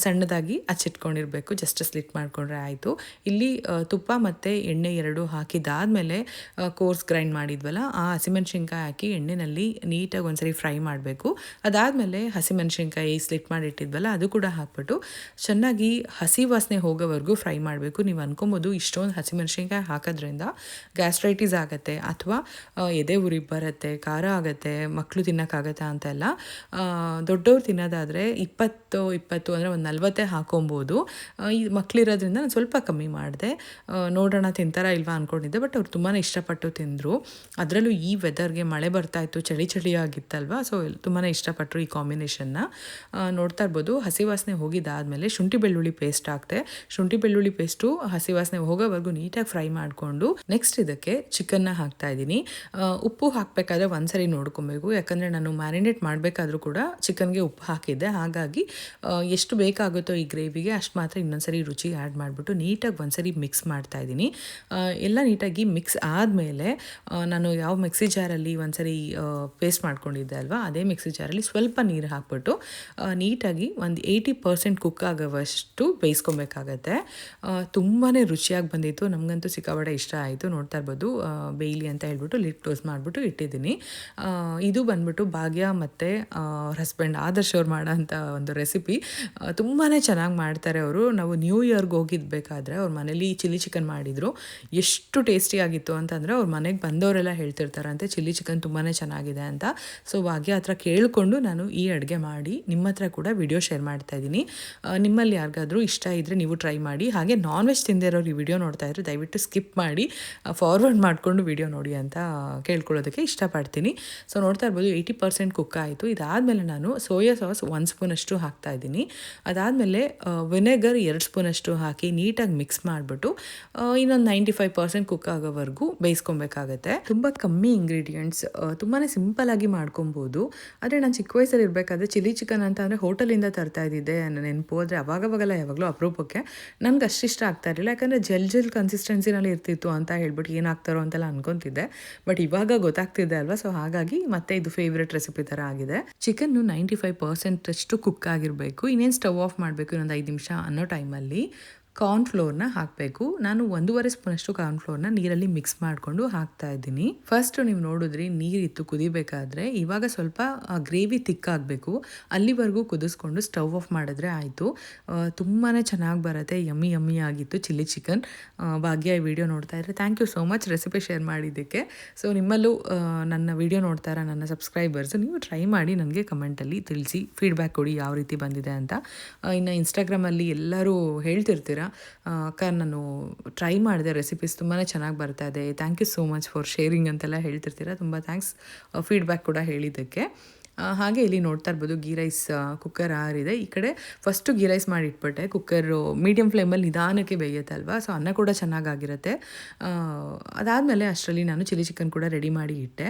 ಸಣ್ಣದಾಗಿ ಹಚ್ಚಿಟ್ಕೊಂಡಿರಬೇಕು ಜಸ್ಟ್ ಸ್ಲಿಟ್ ಮಾಡ್ಕೊಂಡ್ರೆ ಆಯಿತು. ಇಲ್ಲಿ ತುಪ್ಪ ಮತ್ತು ಎಣ್ಣೆ ಎರಡು ಹಾಕಿದಾದ್ಮೇಲೆ ಕೋರ್ಸ್ ಗ್ರೈಂಡ್ ಮಾಡಿದ್ವಲ್ಲ, ಆ ಹಸಿಮೆಣಸಿನ್ಕಾಯಿ ಹಾಕಿ ಎಣ್ಣೆನಲ್ಲಿ ನೀಟಾಗಿ ಒಂದ್ಸರಿ ಫ್ರೈ ಮಾಡಬೇಕು. ಅದಾದಮೇಲೆ ಹಸಿಮೆಣಸಿನ್ಕಾಯಿ ಸ್ಲಿಟ್ ಮಾಡಿಟ್ಟಿದ್ವಲ್ಲ, ಅದು ಕೂಡ ಹಾಕ್ಬಿಟ್ಟು ಚೆನ್ನಾಗಿ ಹಸಿ ವಾಸನೆ ಹೋಗೋವರೆಗೂ ಫ್ರೈ ಮಾಡಬೇಕು. ನೀವು ಅನ್ಕೊಬೋದು ಇಷ್ಟೊಂದು ಹಸಿಮೆಣಸಿನ್ಕಾಯಿ ಹಾಕೋದ್ರಿಂದ ಗ್ಯಾಸ್ಟ್ರೈಟಿಸ್ ಆಗುತ್ತೆ ಅಥವಾ ಎದೆ ಉರಿ ಬರುತ್ತೆ, ಖಾರ ಆಗುತ್ತೆ ಮಕ್ಕಳು ತಿನ್ನೋಕ್ಕಾಗತ್ತಾ ಅಂತೆಲ್ಲ ದೊಡ್ಡವ್ರು ತಿನ್ನೋದಾದರೆ ಇಪ್ಪತ್ತು ಇಪ್ಪತ್ತು ಅಂದರೆ ಒಂದು ನಲ್ವತ್ತೇ ಹಾಕೊಬೋದು. ಈ ಮಕ್ಕಳಿರೋದ್ರಿಂದ ನಾನು ಸ್ವಲ್ಪ ಕಮ್ಮಿ ಮಾಡಿದೆ. ನೋಡೋಣ ತಿಂತಾರ ಇಲ್ವಾ ಅಂದ್ಕೊಂಡಿದ್ದೆ ಬಟ್ ಅವ್ರು ತುಂಬಾ ಇಷ್ಟಪಟ್ಟು ತಿಂದರು. ಅದರಲ್ಲೂ ಈ ವೆದರ್ಗೆ ಮಳೆ ಬರ್ತಾ ಇತ್ತು, ಚಳಿ ಚಳಿ ಆಗಿತ್ತಲ್ವ ಸೊ ತುಂಬಾ ಇಷ್ಟಪಟ್ಟರು ಈ ಕಾಂಬಿನೇಷನ್ನ ನೋಡ್ತಾ ಇರ್ಬೋದು. ಹಸಿ ವಾಸನೆ ಹೋಗಿದ್ದಾದಮೇಲೆ ಶುಂಠಿ ಬೆಳ್ಳುಳ್ಳಿ ಪೇಸ್ಟ್ ಹಾಕ್ತೆ ಶುಂಠಿ ಬೆಳ್ಳುಳ್ಳಿ ಪೇಸ್ಟು ಹಸಿ ವಾಸನೆ ಹೋಗೋವರೆಗೂ ನೀಟಾಗಿ ಫ್ರೈ ಮಾಡಿಕೊಂಡು ನೆಕ್ಸ್ಟ್ ಇದಕ್ಕೆ ಚಿಕನ್ನ ಹಾಕ್ತಾ ಇದ್ದೀನಿ. ಉಪ್ಪು ಹಾಕಬೇಕಾದ್ರೆ ಒಂದ್ಸರಿ ನೋಡ್ಕೊಬೇಕು. ಯಾಕಂದರೆ ನಾನು ಮ್ಯಾರಿನೇಟ್ ಮಾಡಬೇಕಾದ್ರೂ ಕೂಡ ಚಿಕನ್ಗೆ ಉಪ್ಪು ಹಾಕಿದ್ದೆ. ಹಾಗಾಗಿ ಎಷ್ಟು ಬೇಕಾಗುತ್ತೋ ಈ ಗ್ರೇವಿಗೆ ಅಷ್ಟು ಮಾತ್ರ ಇನ್ನೊಂದ್ಸರಿ ರುಚಿ ಆ್ಯಡ್ ಮಾಡಿಬಿಟ್ಟು ನೀಟಾಗಿ ಒಂದ್ಸರಿ ಮಿಕ್ಸ್ ಮಾಡ್ತಾ ಇದ್ದೀನಿ. ಎಲ್ಲ ನೀಟಾಗಿ ಮಿಕ್ಸ್ ಆದಮೇಲೆ ನಾನು ಯಾವ ಮಿಕ್ಸಿ ಜಾರಲ್ಲಿ ಒಂದ್ಸರಿ ಪೇಸ್ಟ್ ಮಾಡ್ಕೊಂಡಿದ್ದೆ ಅಲ್ವಾ, ಅದೇ ಮಿಕ್ಸಿ ಜಾರಲ್ಲಿ ಸ್ವಲ್ಪ ನೀರು ಹಾಕ್ಬಿಟ್ಟು ಆ, ನೀಟಾಗಿ ಒಂದು ಏಯ್ಟಿ ಪರ್ಸೆಂಟ್ ಕುಕ್ ಆಗೋವಷ್ಟು ಬೇಯಿಸ್ಕೊಬೇಕಾಗತ್ತೆ. ತುಂಬಾ ರುಚಿಯಾಗಿ ಬಂದಿತ್ತು. ನಮಗಂತೂ ಸಿಕ್ಕಾಬಡ ಇಷ್ಟ ಆಯಿತು. ನೋಡ್ತಾ ಇರ್ಬೋದು ಬೇಯ್ಲಿ ಅಂತ ಹೇಳ್ಬಿಟ್ಟು ಲಿಟ್ ಕ್ಲೋಸ್ ಮಾಡಿಬಿಟ್ಟು ಇಟ್ಟಿದ್ದೀನಿ. ಇದು ಬಂದ್ಬಿಟ್ಟು ಭಾಗ್ಯ ಮತ್ತು ಅವ್ರ ಹಸ್ಬೆಂಡ್ ಆದರ್ಶ್ ಅವ್ರು ಮಾಡೋಂಥ ಒಂದು ರೆಸಿಪಿ ತುಂಬಾ ಚೆನ್ನಾಗಿ ಮಾಡ್ತಾರೆ ಅವರು. ನಾವು ನ್ಯೂ ಇಯರ್ಗೆ ಹೋಗಿದ್ಬೇಕಾದ್ರೆ ಅವ್ರ ಮನೇಲಿ ಚಿಲ್ಲಿ ಚಿಕನ್ ಮಾಡಿದರು. ಎಷ್ಟು ಟೇಸ್ಟಿಯಾಗಿತ್ತು ಅಂತಂದರೆ ಅವ್ರ ಮನೆಗೆ ಬಂದವರೆಲ್ಲ ಹೇಳ್ತಿರ್ತಾರಂತೆ ಚಿಲ್ಲಿ ಚಿಕನ್ ತುಂಬಾ ಚೆನ್ನಾಗಿದೆ ಅಂತ. ಸೊ ಭಾಗ್ಯ ಹತ್ರ ಕೇಳಿಕೊಂಡು ನಾನು ಈ ಅಡುಗೆ ಮಾಡಿ ನಿಮ್ಮ ಹತ್ರ ಕೂಡ ವಿಡಿಯೋ ಶೇರ್ ಮಾಡ್ತಾ ಇದ್ದೀನಿ. ನಿಮ್ಮಲ್ಲಿ ಯಾರಿಗಾದರೂ ಇಷ್ಟ ಇದ್ದರೆ ನೀವು ಟ್ರೈ ಮಾಡಿ. ಹಾಗೆ ನಾನ್ ವೆಜ್ ತಿಂದಿರೋರು ಈ ವಿಡಿಯೋ ನೋಡ್ತಾ ಇದ್ರೆ ದಯವಿಟ್ಟು ಸ್ಕಿಪ್ ಮಾಡಿ ಫಾರ್ವರ್ಡ್ ಮಾಡಿಕೊಂಡು ವಿಡಿಯೋ ನೋಡಿ ಅಂತ ಕೇಳ್ಕೊಳ್ಳೋದಕ್ಕೆ ಇಷ್ಟಪಡ್ತೀನಿ. ಸೊ ನೋಡ್ತಾ ಇರ್ಬೋದು ಏಯ್ಟಿ ಪರ್ಸೆಂಟ್ ಕುಕ್ ಆಯಿತು. ಇದಾದಮೇಲೆ ನಾನು ಸೋಯಾ ಸಾಸ್ ಒಂದು ಸ್ಪೂನಷ್ಟು ಹಾಕ್ತಾ ಇದ್ದೀನಿ. ಅದಾದಮೇಲೆ ವಿನೆಗರ್ ಎರಡು ಸ್ಪೂನಷ್ಟು ಹಾಕಿ ನೀಟಾಗಿ ಮಿಕ್ಸ್ ಮಾಡಿಬಿಟ್ಟು ಇನ್ನೊಂದು ನೈಂಟಿ ಫೈವ್ ಪರ್ಸೆಂಟ್ ಕುಕ್ ಆಗೋವರೆಗೂ ಬೇಯಿಸ್ಕೊಬೇಕಾಗತ್ತೆ. ತುಂಬ ಕಮ್ಮಿ ಇಂಗ್ರೀಡಿಯೆಂಟ್ಸ್ ತುಂಬಾ ಆಗಿ ಮಾಡ್ಕೊಬೋದು. ಆದರೆ ನಾನು ಚಿಕ್ಕ ವಯಸ್ಸಲ್ಲಿ ಇರಬೇಕಾದ್ರೆ ಚಿಲ್ಲಿ ಚಿಕನ್ ಅಂತ ಅಂದರೆ ಹೋಟೆಲಿಂದ ತರ್ತಾ ಇದ್ದಿದ್ದೆ ನೆನಪು ಆದರೆ ಅವಾಗವಾಗೆಲ್ಲ, ಯಾವಾಗಲೂ ಅಪರೂಪಕ್ಕೆ. ನನಗೆ ಇಷ್ಟ ಆಗ್ತಾ ಇರಲಿಲ್ಲ. ಯಾಕಂದರೆ ಜೆಲ್ ಜೆಲ್ ಕನ್ಸಿಸ್ಟೆನ್ಸಿನಲ್ಲಿ ಇರ್ತಿತ್ತು ಅಂತ ಹೇಳ್ಬಿಟ್ಟು ಏನಾಗ್ತಾರೋ ಅಂತೆಲ್ಲ ಅನ್ಕೊತಿದ್ದೆ. ಬಟ್ ಇವಾಗ ಗೊತ್ತಾಗ್ತಿದೆ ಅಲ್ವಾ? ಸೊ ಹಾಗಾಗಿ ಮತ್ತೆ ಇದು ಫೇವ್ರೆಟ್ ರೆಸಿಪಿ ಥರ ಆಗಿದೆ. ಚಿಕನ್ನು ನೈಂಟಿ ಫೈವ್ ಪರ್ಸೆಂಟ್ ಅಷ್ಟು ಕುಕ್ ಆಗಿರಬೇಕು. ಇನ್ನೇನು ಸ್ಟವ್ ಆಫ್ ಮಾಡಬೇಕು ಇನ್ನೊಂದು ಐದು ನಿಮಿಷ ಅನ್ನೋ ಟೈಮಲ್ಲಿ ಕಾರ್ನ್ಫ್ಲೋರ್ನ ಹಾಕಬೇಕು. ನಾನು ಒಂದೂವರೆ ಸ್ಪೂನಷ್ಟು ಕಾರ್ನ್ಫ್ಲೋರ್ನ ನೀರಲ್ಲಿ ಮಿಕ್ಸ್ ಮಾಡಿಕೊಂಡು ಹಾಕ್ತಾ ಇದ್ದೀನಿ. ಫಸ್ಟ್ ನೀವು ನೋಡಿದ್ರಿ, ನೀರಿತ್ತು ಕುದಿಬೇಕಾದ್ರೆ ಇವಾಗ ಸ್ವಲ್ಪ ಗ್ರೇವಿ ತಿಕ್ಕಾಗಬೇಕು ಅಲ್ಲಿವರೆಗೂ ಕುದಿಸ್ಕೊಂಡು ಸ್ಟವ್ ಆಫ್ ಮಾಡಿದ್ರೆ ಆಯಿತು. ತುಂಬಾ ಚೆನ್ನಾಗಿ ಬರುತ್ತೆ. ಯಮ್ಮಿ ಯಮ್ಮಿ ಆಗಿತ್ತು ಚಿಲ್ಲಿ ಚಿಕನ್ ಭಾಗ್ಯ ಈ ವಿಡಿಯೋ ನೋಡ್ತಾ ಇದ್ರೆ thank you so much recipe share ಮಾಡಿದ್ದಕ್ಕೆ. ಸೊ ನಿಮ್ಮಲ್ಲೂ ನನ್ನ ವಿಡಿಯೋ ನೋಡ್ತಾರ ನನ್ನ ಸಬ್ಸ್ಕ್ರೈಬರ್ಸ್ ನೀವು ಟ್ರೈ ಮಾಡಿ ನನಗೆ ಕಮೆಂಟಲ್ಲಿ ತಿಳಿಸಿ ಫೀಡ್ಬ್ಯಾಕ್ ಕೊಡಿ ಯಾವ ರೀತಿ ಬಂದಿದೆ ಅಂತ. ಇನ್ನು ಇನ್ಸ್ಟಾಗ್ರಾಮಲ್ಲಿ ಎಲ್ಲರೂ ಹೇಳ್ತಿರ್ತೀರ? ಅಕ್ಕ, ನಾನು ಟ್ರೈ ಮಾಡಿದೆ ರೆಸಿಪೀಸ್ ತುಂಬಾ ಚೆನ್ನಾಗಿ ಬರ್ತಾ ಇದೆ. Thank you so much for sharing ಅಂತೆಲ್ಲ ಹೇಳ್ತಿರ್ತೀರಾ. ತುಂಬ ಥ್ಯಾಂಕ್ಸ್ ಫೀಡ್ಬ್ಯಾಕ್ ಕೂಡ ಹೇಳಿದ್ದಕ್ಕೆ. ಹಾಗೆ ಇಲ್ಲಿ ನೋಡ್ತಾ ಇರ್ಬೋದು ಗೀ ರೈಸ್ ಕುಕ್ಕರ್ ಆರಿದೆ. ಈ ಕಡೆ ಫಸ್ಟು ಗೀ ರೈಸ್ ಮಾಡಿ ಇಟ್ಬಿಟ್ಟೆ ಕುಕ್ಕರು ಮೀಡಿಯಮ್ ಫ್ಲೇಮಲ್ಲಿ ನಿಧಾನಕ್ಕೆ ಬೇಯುತ್ತೆ ಅಲ್ವಾ? ಸೊ ಅನ್ನ ಕೂಡ ಚೆನ್ನಾಗಾಗಿರುತ್ತೆ. ಅದಾದಮೇಲೆ ಅಷ್ಟರಲ್ಲಿ ನಾನು ಚಿಲ್ಲಿ ಚಿಕನ್ ಕೂಡ ರೆಡಿ ಮಾಡಿ ಇಟ್ಟೆ.